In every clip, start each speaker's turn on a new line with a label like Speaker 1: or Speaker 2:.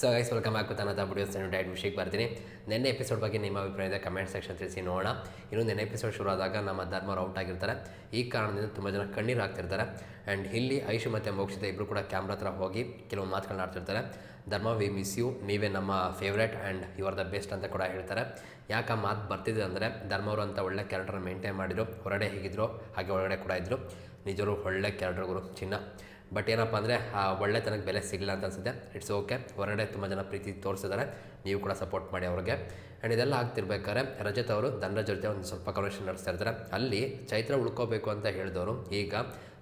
Speaker 1: So guys welcome back ತನ್ನ videos ನಾನು diet ವಿಷಯಕ್ಕೆ ಬರ್ತೀನಿ ನೆನ್ನೆ ಎಪಿಸೋಡ್ ಬಗ್ಗೆ ನಿಮ್ಮ ಅಭಿಪ್ರಾಯದ ಕಮೆಂಟ್ ಸೆಕ್ಷನ್ ತಿಳಿಸಿ ನೋಡೋಣ. ಇನ್ನೊಂದು ನೆನ್ನೆ ಎಪಿಸೋಡ್ ಶುರು ಆದಾಗ ನಮ್ಮ ಧರ್ಮವ್ರು ಔಟ್ ಆಗಿರ್ತಾರೆ. ಈ ಕಾರಣದಿಂದ ತುಂಬ ಜನ ಕಣ್ಣೀರು ಹಾಕ್ತಿರ್ತಾರೆ. ಆ್ಯಂಡ್ ಇಲ್ಲಿ ಐಶು ಮತ್ತು ಮೋಕ್ಷಿತ ಇಬ್ಬರು ಕೂಡ ಕ್ಯಾಮ್ರಾ ಹತ್ರ ಹೋಗಿ ಕೆಲವು ಮಾತುಗಳನ್ನ ಆಡ್ತಿರ್ತಾರೆ. ಧರ್ಮ ವಿ ಮಿಸ್ ಯು ನೀವೇ ನಮ್ಮ favourite and you are the best ಅಂತ ಕೂಡ ಹೇಳ್ತಾರೆ. ಯಾಕೆ ಆ ಮಾತು ಬರ್ತಿದೆ ಅಂದರೆ ಧರ್ಮವರು ಅಂತ ಒಳ್ಳೆ ಕ್ಯಾರೆಕ್ಟರ್ ಮೇಂಟೈನ್ ಮಾಡಿದ್ರು. ಹೊರಗಡೆ ಹೇಗಿದ್ರು, ಹಾಗೆ ಒಳಗಡೆ ಕೂಡ ಇದ್ದರು ನಿಜರು ಒಳ್ಳೆ ಕ್ಯಾರೆಕ್ಟರ್ಗಳು ಚಿನ್ನ. ಬಟ್ ಏನಪ್ಪ ಅಂದರೆ, ಆ ಒಳ್ಳೆತನಕ್ಕೆ ಬೆಲೆ ಸಿಗಲಿಲ್ಲ ಅಂತ ಅನಿಸುತ್ತೆ. ಇಟ್ಸ್ ಓಕೆ ಹೊರಗಡೆ ತುಂಬ ಜನ ಪ್ರೀತಿ ತೋರಿಸಿದ್ದಾರೆ. ನೀವು ಕೂಡ ಸಪೋರ್ಟ್ ಮಾಡಿ ಅವ್ರಿಗೆ. ಆ್ಯಂಡ್ ಇದೆಲ್ಲ ಆಗ್ತಿರ್ಬೇಕಾದ್ರೆ, ರಜತ್ ಅವರು ಧನರಾಜ್ ಜೊತೆ ಒಂದು ಸ್ವಲ್ಪ ಕನ್ವರ್ಷನ್ ನಡೆಸ್ತಾ ಇರ್ತಾರೆ. ಅಲ್ಲಿ ಚೈತ್ರ ಉಳ್ಕೋಬೇಕು ಅಂತ ಹೇಳಿದವರು. ಈಗ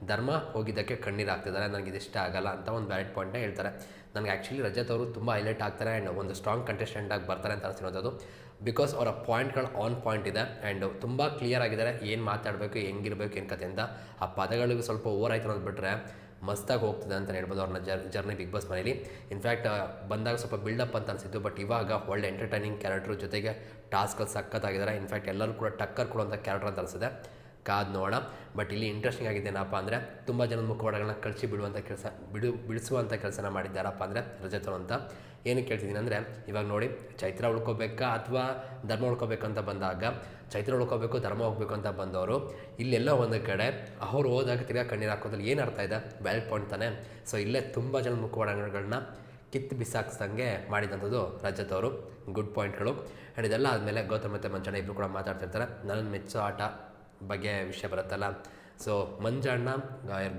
Speaker 1: ಧರ್ಮ ಹೋಗಿದ್ದಕ್ಕೆ ಕಣ್ಣೀರು ಹಾಕ್ತಿದ್ದಾರೆ. ನನಗೆ ಇದಿಷ್ಟ ಆಗಲ್ಲ ಅಂತ ಒಂದು ವ್ಯಾಲಿಡ್ ಪಾಯಿಂಟ್ನ ಹೇಳ್ತಾರೆ. ನನಗೆ ಆ್ಯಕ್ಚುಲಿ ರಜತ್ ಅವರು ತುಂಬ ಹೈಲೈಟ್ ಆಗ್ತಾರೆ ಆ್ಯಂಡ್ ಒಂದು ಸ್ಟ್ರಾಂಗ್ ಕಂಟೆಸ್ಟೆಂಟ್ ಆಗಿ ಬರ್ತಾರೆ ಅಂತ ಅನಿಸಿರೋದು ಬಿಕಾಸ್ ಅವರ ಪಾಯಿಂಟ್ಗಳು ಆನ್ ಪಾಯಿಂಟ್ ಇದೆ. ಆ್ಯಂಡ್ ತುಂಬ ಕ್ಲಿಯರ್ ಆಗಿದ್ದಾರೆ. ಏನು ಮಾತಾಡಬೇಕು, ಹೆಂಗಿರಬೇಕು, ಏನು ಕತೆ ಅಂತ. ಆ ಪದಗಳಿಗೂ ಸ್ವಲ್ಪ ಓವರ್ ಆಯ್ತು ಅನ್ನೋದು ಬಿಟ್ಟರೆ ಮಸ್ತಾಗಿ ಹೋಗ್ತದೆ ಅಂತ ಹೇಳ್ಬೋದು ಅವ್ರನ್ನ ಜರ್, ಜರ್ನಿ ಬಿಗ್ ಬಾಸ್ ಮನೇಲಿ ಇನ್ಫ್ಯಾಕ್ಟ್ ಬಂದಾಗ ಸ್ವಲ್ಪ ಬಿಲ್ಡಪ್ ಅಂತ ಅನಿಸಿತ್ತು ಬಟ್ ಇವಾಗ ಒಳ್ಳೆ ಎಂಟರ್ಟೈನಿಂಗ್ ಕ್ಯಾರೆಕ್ಟ್ರ್ ಜೊತೆಗೆ ಟಾಸ್ಕಲ್ಲಿ ಸಖತ್ತಾಗಿದ್ದಾರೆ ಇನ್ಫ್ಯಾಕ್ಟ್ ಎಲ್ಲರೂ ಕೂಡ ಟಕ್ಕರ್ ಕೊಡುವಂಥ ಕ್ಯಾರೆಕ್ಟರ್ ಅಂತ ಅನಿಸಿದೆ ಕಾದು ನೋಡೋಣ. ಬಟ್ ಇಲ್ಲಿ ಇಂಟ್ರೆಸ್ಟಿಂಗ್ ಆಗಿದೆ ಏನಪ್ಪ ಅಂದರೆ, ತುಂಬ ಜನದ ಮುಖವಾಡಗಳನ್ನ ಕಳಿಸಿ ಬಿಡುವಂಥ ಕೆಲಸ, ಬಿಡು ಬಿಡಿಸುವಂಥ ಕೆಲಸನ ಮಾಡಿದ್ದಾರಪ್ಪ ಅಂದರೆ ರಜತ್ ಅಂತ. ಏನಕ್ಕೆ ಕೇಳ್ತಿದ್ದೀನಿ ಅಂದರೆ, ಇವಾಗ ನೋಡಿ, ಚೈತ್ರ ಉಳ್ಕೋಬೇಕಾ ಅಥವಾ ಧರ್ಮ ಉಳ್ಕೋಬೇಕಂತ ಬಂದಾಗ, ಚೈತ್ರ ಉಳ್ಕೋಬೇಕು, ಧರ್ಮ ಹೋಗ್ಬೇಕು ಅಂತ ಬಂದವರು, ಇಲ್ಲೆಲ್ಲ ಒಂದು ಕಡೆ ಅವ್ರು ಹೋದಾಗ ತಿರ್ಗಾ ಕಣ್ಣೀರು ಹಾಕೋದ್ರಲ್ಲಿ ಏನು ಅರ್ಥ ಇದೆ? ವ್ಯಾಲಿಡ್ ಪಾಯಿಂಟ್ ತಾನೆ? ಸೊ ಇಲ್ಲೇ ತುಂಬ ಜನ ಮುಖವಾಡಗಳನ್ನ ಕಿತ್ತು ಬಿಸಾಕ್ಸ್ದಂಗೆ ಮಾಡಿದಂಥದ್ದು ರಜತ್ ಗುಡ್ ಪಾಯಿಂಟ್ಗಳು ಆ್ಯಂಡ್ ಇದೆಲ್ಲ ಆದಮೇಲೆ ಗೌತಮ್ ಮತ್ತು ಮಂಜಣ್ಣ ಇಬ್ಬರು ಕೂಡ ಮಾತಾಡ್ತಿರ್ತಾರೆ. ನನ್ನ ಮೆಚ್ಚೋ ಆಟ ಬಗ್ಗೆ ವಿಷಯ ಬರುತ್ತಲ್ಲ. ಸೊ ಮಂಜಣ್ಣ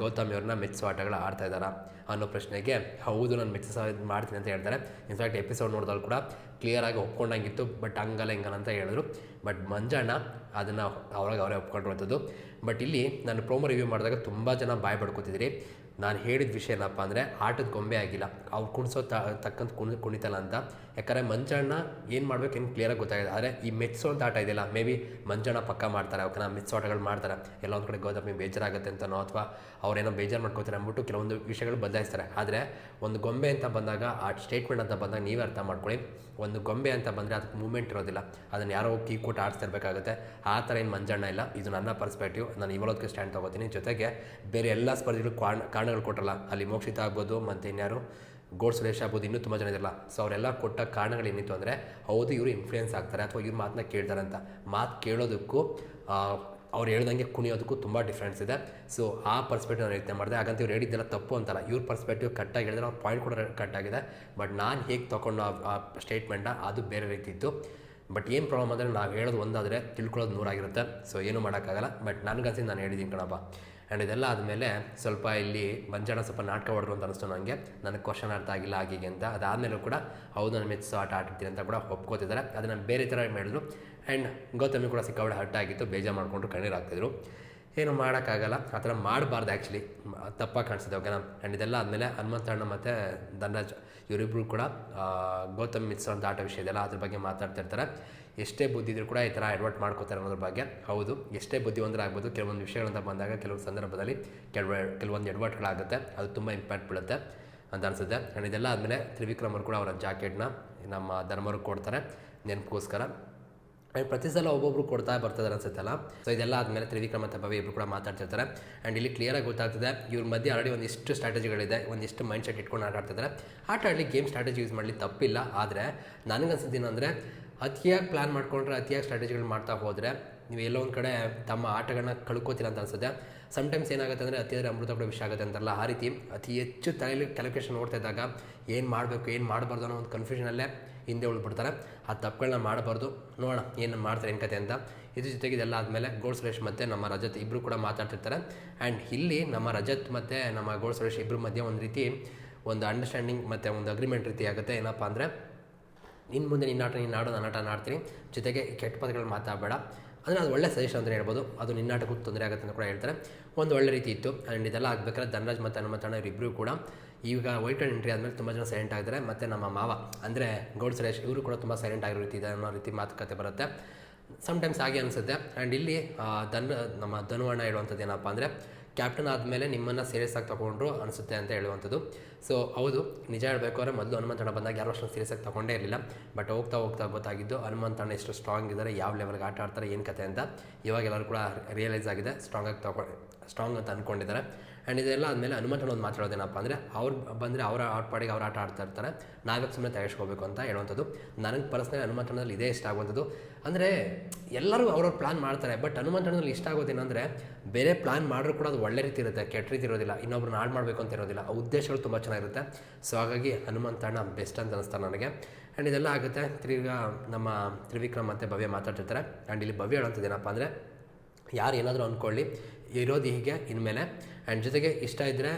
Speaker 1: ಗೌತಮ್ ಇವ್ರನ್ನ ಮೆಚ್ಚೋ ಆಟಗಳು ಆಡ್ತಾ ಇದ್ದಾರಾ? ಅನ್ನೋ ಪ್ರಶ್ನೆಗೆ, ಹೌದು, ನಾನು ಇದ್ ಮಾಡ್ತೀನಿ ಅಂತ ಹೇಳ್ತಾರೆ. ಇನ್ಫ್ಯಾಕ್ಟ್ ಎಪಿಸೋಡ್ ನೋಡಿದಾಗ ಕೂಡ ಕ್ಲಿಯರಾಗಿ ಒಪ್ಕೊಂಡಂಗಿತ್ತು ಬಟ್ ಹಂಗಲ್ಲ, ಹಿಂಗಲ್ಲ ಅಂತ ಹೇಳಿದ್ರು. ಬಟ್ ಮಂಜಣ್ಣ ಅದನ್ನು ಅವ್ರಿಗೆ ಅವರೇ ಒಪ್ಕೊಂಡಿರುವಂಥದ್ದು. ಬಟ್ ಇಲ್ಲಿ ನಾನು ಪ್ರೋಮೋ ರಿವ್ಯೂ ಮಾಡಿದಾಗ ತುಂಬ ಜನ ಬಾಯ್ ಪಡ್ಕೊತಿದ್ದೀರಿ ನಾನು ಹೇಳಿದ ವಿಷಯ ಏನಪ್ಪ ಅಂದರೆ, ಆಟದ ಗೊಂಬೆ ಆಗಿಲ್ಲ. ಅವ್ರು ಕುಣಿಸೋ ತ, ತಕ್ಕಂತ ಕುಣಿ, ಕುಣಿತಲ್ಲ ಅಂತ. ಯಾಕಂದರೆ ಮಂಜಣ್ಣ ಏನು ಮಾಡಬೇಕು ಏನು ಕ್ಲಿಯರಾಗಿ ಗೊತ್ತಾಗಿದೆ ಆದರೆ ಈ ಮೆಚ್ಚೋ ಅಂತ ಆಟ ಇದೆಯಲ್ಲ ಮೇ ಬಿ ಮಂಜಣ್ಣ ಪಕ್ಕ ಮಾಡ್ತಾರೆ ಅವಕ್ಕೆ ಮೆಚ್ಚೋ ಆಟಗಳು ಮಾಡ್ತಾರೆ. ಎಲ್ಲ ಒಂದು ಕಡೆ ಗೌತಮಿ ಬೇಜಾರಾಗುತ್ತೆ ಅಂತನೋ ಅಥವಾ ಅವ್ರೇನೋ ಬೇಜಾರು ಮಾಡ್ಕೋತಾರೆ ಅಂದ್ಬಿಟ್ಟು ಕೆಲವೊಂದು ವಿಷಯಗಳು ಬದಲಾಯಿಸ್ತಾರೆ ಆದರೆ ಒಂದು ಗೊಂಬೆ ಅಂತ ಬಂದಾಗ ಆ ಸ್ಟೇಟ್ಮೆಂಟ್ ಅಂತ ಬಂದಾಗ ನೀವೇ ಅರ್ಥ ಮಾಡ್ಕೊಳ್ಳಿ. ಒಂದು ಗೊಂಬೆ ಅಂತ ಬಂದರೆ ಅದಕ್ಕೆ ಮೂಮೆಂಟ್ ಇರೋದಿಲ್ಲ. ಅದನ್ನು ಯಾರೋ ಕೀ ಕೊಟ್ಟು ಆಡಿಸ್ತಿರ್ಬೇಕಾಗುತ್ತೆ. ಆ ಥರ ಏನು ಮಂಜಣ್ಣ ಇಲ್ಲ. ಇದು ನನ್ನ ಪರ್ಸ್ಪೆಕ್ಟಿವ್ ನಾನು ಇವಳೋದಕ್ಕೆ ಸ್ಟ್ಯಾಂಡ್ ತೊಗೋತೀನಿ. ಜೊತೆಗೆ ಬೇರೆ ಎಲ್ಲ ಸ್ಪರ್ಧಿಗಳು ಕಾರಣ ಕಾರಣಗಳು ಕೊಟ್ಟರಲ್ಲ ಅಲ್ಲಿ ಮೋಕ್ಷಿತ ಆಗ್ಬೋದು, ಮತ್ತು ಇನ್ಯಾರು? ಗೋಡ್ ಸುರೇಶ್ ಆಗ್ಬೋದು, ಇನ್ನೂ ತುಂಬ ಜನ ಇರಲ್ಲ ಸೊ ಅವರೆಲ್ಲ ಕೊಟ್ಟ ಕಾರಣಗಳು ಏನಿತ್ತು ಅಂದರೆ, ಹೌದು, ಇವರು ಇನ್ಫ್ಲೂಯೆನ್ಸ್ ಆಗ್ತಾರೆ, ಅಥವಾ ಇವ್ರ ಮಾತನ್ನ ಕೇಳ್ತಾರೆ ಅಂತ. ಮಾತು ಕೇಳೋದಕ್ಕೂ ಅವ್ರು ಹೇಳ್ದಂಗೆ ಕುಣಿಯೋದಕ್ಕೂ ತುಂಬ ಡಿಫ್ರೆನ್ಸ್ ಇದೆ. ಸೊ ಆ ಪರ್ಸ್ಪೆಕ್ಟಿವ್ ನಾನು ಯೋಚನೆ ಮಾಡಿದೆ. ಹಾಗಂತ ಇವ್ರು ಹೇಳಿದ್ದೆಲ್ಲ ತಪ್ಪು ಅಂತಲ್ಲ. ಇವ್ರ ಪರ್ಸ್ಪೆಕ್ಟಿವ್ ಕಟ್ಟಾಗಿ ಹೇಳಿದ್ರೆ ಅವ್ರ ಪಾಯಿಂಟ್ ಕೂಡ ಕಟ್ಟಾಗಿದೆ ಬಟ್ ನಾನು ಹೇಗೆ ತೊಗೊಂಡು ಆ ಸ್ಟೇಟ್ಮೆಂಟ ಅದು ಬೇರೆ ರೀತಿ ಇತ್ತು. ಬಟ್ ಏನು ಪ್ರಾಬ್ಲಮ್ ಅಂದರೆ ನಾವು ಹೇಳೋದು ಒಂದಾದರೆ ತಿಳ್ಕೊಳ್ಳೋದು ನೂರಾಗಿರುತ್ತೆ ಸೊ ಏನೂ ಮಾಡೋಕ್ಕಾಗಲ್ಲ. ಬಟ್ ನನಗನ್ಸಿ ನಾನು ಹೇಳಿದ್ದೀನಿ ಕಣಪ್ಪ. ಆ್ಯಂಡ್ ಇದೆಲ್ಲ ಆದಮೇಲೆ ಸ್ವಲ್ಪ ಇಲ್ಲಿ ಮಂಜಾಣ ಸ್ವಲ್ಪ ನಾಟಕ ಹೊಡೆದ್ರು ಅಂತ ಅನಿಸ್ತು ನನಗೆ ನನಗೆ ಕ್ವಶನ್ ಅರ್ಥ ಆಗಿಲ್ಲ ಹಾಗೆ ಅಂತ. ಅದಾದಮೇಲೂ ಕೂಡ, ಹೌದು ನಾನು ಮೆಚ್ಚು ಆಟ ಆಡ್ತೀನಿ ಅಂತ ಕೂಡ ಒಪ್ಕೋತಿದ್ದಾರೆ. ಅದನ್ನು ಬೇರೆ ಥರ ಮಾಡಿದ್ರು ಆ್ಯಂಡ್ ಗೌತಮಿ ಕೂಡ ಸಿಕ್ಕಾಬಿಡ ಹರ್ಟ್ ಆಗಿತ್ತು ಬೇಜಾರು ಮಾಡಿಕೊಂಡು ಕಣ್ಣೀರು ಹಾಕ್ತಿದ್ರು. ಏನು ಮಾಡೋಕ್ಕಾಗಲ್ಲ, ಆ ಥರ ಮಾಡಬಾರ್ದು ಆ್ಯಕ್ಚುಲಿ ತಪ್ಪಾಗಿ ಕಾಣಿಸಿದೆ ಓಕೆನಾ ಆ್ಯಂಡ್ ಇದೆಲ್ಲ ಆದಮೇಲೆ ಹನುಮಂತಣ್ಣ ಮತ್ತು ಧನರಾಜ್ ಇವರಿಬ್ಬರು ಕೂಡ ಗೌತಮ್ ಮಿಸ್ ಅಂತ ಆಟ ವಿಷಯ ಇದೆಲ್ಲ ಅದ್ರ ಬಗ್ಗೆ ಮಾತಾಡ್ತಿರ್ತಾರೆ ಎಷ್ಟೇ ಬುದ್ಧಿ ಇದ್ರೂ ಕೂಡ ಈ ಥರ ಅಡ್ವರ್ಟ್ ಮಾಡ್ಕೋತಾರೆ ಅನ್ನೋದ್ರ ಬಗ್ಗೆ. ಹೌದು, ಎಷ್ಟೇ ಬುದ್ಧಿವಂತರ ಆಗ್ಬೋದು, ಕೆಲವೊಂದು ವಿಷಯಗಳಂತ ಬಂದಾಗ ಕೆಲವು ಸಂದರ್ಭದಲ್ಲಿ ಕೆಲವ, ಕೆಲವೊಂದು ಎಡ್ವರ್ಟ್ಗಳಾಗುತ್ತೆ ಅದು ತುಂಬ ಇಂಪ್ಯಾಕ್ಟ್ ಬೀಳುತ್ತೆ ಅಂತ ಅನಿಸುತ್ತೆ. ಆ್ಯಂಡ್ ಇದೆಲ್ಲ ಆದಮೇಲೆ ತ್ರಿವಿಕ್ರಮರು ಕೂಡ ಅವರ ಜಾಕೆಟ್ನ ನಮ್ಮ ಧರ್ಮವ್ರಿಗೆ ಕೊಡ್ತಾರೆ, ನೆನಪಿಗೋಸ್ಕರ. ಪ್ರತಿ ಸಲ ಒಬ್ಬೊಬ್ರು ಕೊಡ್ತಾ ಬರ್ತಿದ್ದಾರೆ ಅನ್ಸುತ್ತಲ್ಲ ಸೊ ಇದೆಲ್ಲ ಆದಮೇಲೆ ತ್ರಿವಿಕ್ರಮ ಮತ್ತು ಭವ್ಯ ಇಬ್ಬರು ಕೂಡ ಮಾತಾಡ್ತಿರ್ತಾರೆ. ಆ್ಯಂಡ್ ಇಲ್ಲಿ ಕ್ಲಿಯರಾಗಿ ಗೊತ್ತಾಗ್ತದೆ, ಇವ್ರ ಮಧ್ಯೆ ಆಲ್ರೆಡಿ ಒಂದಿಷ್ಟು ಸ್ಟ್ರಾಟಜಿಗಳಿದೆ ಒಂದಿಷ್ಟು ಮೈಂಡ್ ಸೆಟ್ ಇಟ್ಕೊಂಡು ಆಟ ಆಡ್ತಿದ್ದಾರೆ ಆಟ ಆಡಲಿ ಗೇಮ್ ಸ್ಟ್ರಾಟಜಿ ಯೂಸ್ ಮಾಡಲಿ ತಪ್ಪಿಲ್ಲ, ಆದರೆ ನನಗನ್ಸಿದ್ದೇನು ಅಂದರೆ ಅತಿಯಾಗಿ ಪ್ಲ್ಯಾನ್ ಮಾಡ್ಕೊಂಡ್ರೆ ಅತಿಯಾಗಿ ಸ್ಟ್ರಾಟಜಿಗಳು ಮಾಡ್ತಾ ಹೋದರೆ ನೀವು ಎಲ್ಲೋ ಒಂದು ಕಡೆ ತಮ್ಮ ಆಟಗಳನ್ನ ಕಳ್ಕೊತೀರ ಅಂತ ಅನ್ಸುತ್ತೆ. ಸಮ್ಟೈಮ್ಸ್ ಏನಾಗುತ್ತೆ ಅಂದರೆ ಅತಿ ಆದರೆ ಅಮೃತ ಕೂಡ ವಿಷಯ ಆಗುತ್ತೆ ಅಂತಲ್ಲ ಆ ರೀತಿ ಅತಿ ಹೆಚ್ಚು ತಲೆಯಲ್ಲಿ ಕ್ಯಾಲ್ಕುಲೇಷನ್ ನೋಡ್ತಾ ಇದ್ದಾಗ ಏನು ಮಾಡಬೇಕು, ಏನು ಮಾಡಬಾರ್ದು ಅನ್ನೋ ಒಂದು ಕನ್ಫ್ಯೂಷನಲ್ಲೇ ಹಿಂದೆ ಉಳ್ಬಿಡ್ತಾರೆ ಆ ತಪ್ಪುಗಳನ್ನ ಮಾಡಬಾರ್ದು. ನೋಡೋಣ ಏನು ಮಾಡ್ತಾರೆ ಏನು ಕತೆ ಅಂತ. ಇದ್ರ ಜೊತೆಗೆ ಇದೆಲ್ಲ ಆದಮೇಲೆ ಗೋಲ್ ಸುರೇಶ್ ಮತ್ತು ನಮ್ಮ ರಜತ್ ಇಬ್ಬರು ಕೂಡ ಮಾತಾಡ್ತಿರ್ತಾರೆ. ಆ್ಯಂಡ್ ಇಲ್ಲಿ ನಮ್ಮ ರಜತ್ ಮತ್ತು ನಮ್ಮ ಗೋಲ್ ಸುರೇಶ್ ಇಬ್ಬರ ಮಧ್ಯೆ ಒಂದು ರೀತಿ ಒಂದು ಅಂಡರ್ಸ್ಟ್ಯಾಂಡಿಂಗ್ ಮತ್ತು ಒಂದು ಅಗ್ರಿಮೆಂಟ್ ರೀತಿ ಆಗುತ್ತೆ. ಏನಪ್ಪ ಅಂದರೆ ಇನ್ನು ಮುಂದೆ ನಿನ್ನ ಆಟ ನಿನ್ನ ಆಡೋ ನನ್ನ ಆಟ ಆಡ್ತೀನಿ ಜೊತೆಗೆ ಕೆಟ್ಟ ಪದಗಳು ಮಾತಾಡಬೇಡ. ಅಂದರೆ ಅದು ಒಳ್ಳೆ ಸಜೆಷನ್ ಅಂತಲೇ ಹೇಳ್ಬೋದು. ಅದು ನಿನ್ನಾಟಕ್ಕೂ ತೊಂದರೆ ಆಗುತ್ತೆ ಅಂತ ಕೂಡ ಹೇಳ್ತಾರೆ. ಒಂದು ಒಳ್ಳೆ ರೀತಿ ಇತ್ತು. ಆ್ಯಂಡ್ ಇದೆಲ್ಲ ಆಗಬೇಕಾದ್ರೆ ಧನರಾಜ್ ಮತ್ತು ಹನುಮಂತಣ್ಣ ಇವರಿಬ್ಬರು ಕೂಡ ಈಗ ವೈಟ್ ಆ್ಯಂಡ್ ಎಂಟ್ರಿ ಆದಮೇಲೆ ತುಂಬ ಜನ ಸೈಲೆಂಟ್ ಆಗಿದ್ದಾರೆ. ಮತ್ತು ನಮ್ಮ ಮಾವ, ಅಂದರೆ ಗೌಡ್ ಸುರೇಶ್, ಇವರು ಕೂಡ ತುಂಬ ಸೈಲೆಂಟ್ ಆಗಿರೋ ರೀತಿ ಇದೆ ಅನ್ನೋ ರೀತಿ ಮಾತುಕತೆ ಬರುತ್ತೆ. ಸಮ್ಟೈಮ್ಸ್ ಹಾಗೆ ಅನಿಸುತ್ತೆ. ಆ್ಯಂಡ್ ಇಲ್ಲಿ ಧನ, ನಮ್ಮ ಧನುವಣ್ಣ ಹೇಳುವಂಥದ್ದು ಏನಪ್ಪ ಅಂದರೆ ಕ್ಯಾಪ್ಟನ್ ಆದಮೇಲೆ ನಿಮ್ಮನ್ನು ಸೀರಿಯಸ್ ಆಗಿ ತೊಗೊಂಡ್ರು ಅನಿಸುತ್ತೆ ಅಂತ ಹೇಳುವಂಥದ್ದು. ಸೊ ಹೌದು, ನಿಜ ಹೇಳಬೇಕಾದ್ರೆ ಮೊದಲು ಹನುಮಂತಣ್ಣ ಬಂದಾಗ ಯಾರು ಅಷ್ಟೊಂದು ಸೀರಿಯಸ್ ಆಗಿ ತೊಗೊಂಡೇ ಇರಲಿಲ್ಲ. ಬಟ್ ಹೋಗ್ತಾ ಹೋಗ್ತಾ ಗೊತ್ತಾಗಿದ್ದು ಹನುಮಂತಣ್ಣ ಎಷ್ಟು ಸ್ಟ್ರಾಂಗ್ ಇದ್ದಾರೆ, ಯಾವ ಲೆವೆಲ್ಗೆ ಆಟ ಆಡ್ತಾರೆ, ಏನು ಕತೆ ಅಂತ ಇವಾಗ ಎಲ್ಲರೂ ಕೂಡ ರಿಯಲೈಸ್ ಆಗಿದೆ ಸ್ಟ್ರಾಂಗಾಗಿ ತೊಗೊಂಡು ಸ್ಟ್ರಾಂಗ್ ಅಂತ ಅಂದ್ಕೊಂಡಿದ್ದಾರೆ ಆ್ಯಂಡ್ ಇದೆಲ್ಲ ಆದಮೇಲೆ ಹನುಮಂತನ ಒಂದು ಮಾತಾಡೋದೇನಪ್ಪ ಅಂದರೆ, ಅವ್ರು ಬಂದರೆ ಅವರ ಆಟ ಪಾಡಿಗೆ ಅವ್ರು ಆಟ ಆಡ್ತಾ ಇರ್ತಾರೆ ನಾವ್ಯಾಕೆ ಸುಮ್ಮನೆ ತಯಾರಿಸ್ಕೋಬೇಕು ಅಂತ ಹೇಳುವಂಥದ್ದು. ನನಗೆ ಪರ್ಸ್ನಲಿ ಹನುಮಂತನಲ್ಲಿ ಇದೇ ಇಷ್ಟ ಆಗುವಂಥದ್ದು ಅಂದರೆ ಎಲ್ಲರೂ ಅವ್ರವ್ರ ಪ್ಲಾನ್ ಮಾಡ್ತಾರೆ ಬಟ್ ಹನುಮಂತನಲ್ಲಿ ಇಷ್ಟ ಆಗೋದೇನೆಂದರೆ ಬೇರೆ ಪ್ಲಾನ್ ಮಾಡಿದ್ರು ಕೂಡ ಅದು ಒಳ್ಳೆ ರೀತಿ ಇರುತ್ತೆ, ಕೆಟ್ಟ ರೀತಿ ಇರೋದಿಲ್ಲ, ಇನ್ನೊಬ್ರು ನಾಡು ಮಾಡಬೇಕು ಅಂತ ಇರೋದಿಲ್ಲ, ಆ ಉದ್ದೇಶಗಳು ತುಂಬ ಚೆನ್ನಾಗಿರುತ್ತೆ. ಸೊ ಹಾಗಾಗಿ ಹನುಮಂತಣ್ಣ ಬೆಸ್ಟ್ ಅಂತ ಅನಿಸ್ತಾರೆ ನನಗೆ. ಆ್ಯಂಡ್ ಇದೆಲ್ಲ ಆಗುತ್ತೆ, ತಿರ್ಗಾ ನಮ್ಮ ತ್ರಿವಿಕ್ರಮ್ ಮತ್ತು ಭವ್ಯ ಮಾತಾಡ್ತಿರ್ತಾರೆ. ಆ್ಯಂಡ್ ಇಲ್ಲಿ ಭವ್ಯ ಹೇಳೋಂಥದ್ದು ಏನಪ್ಪ ಅಂದರೆ, ಯಾರು ಏನಾದರೂ ಅಂದ್ಕೊಳ್ಳಿ ಇರೋದು ಹೀಗೆ, ಇನ್ಮೇಲೆ ಆ್ಯಂಡ್ ಜೊತೆಗೆ ಇಷ್ಟ ಇದ್ದರೆ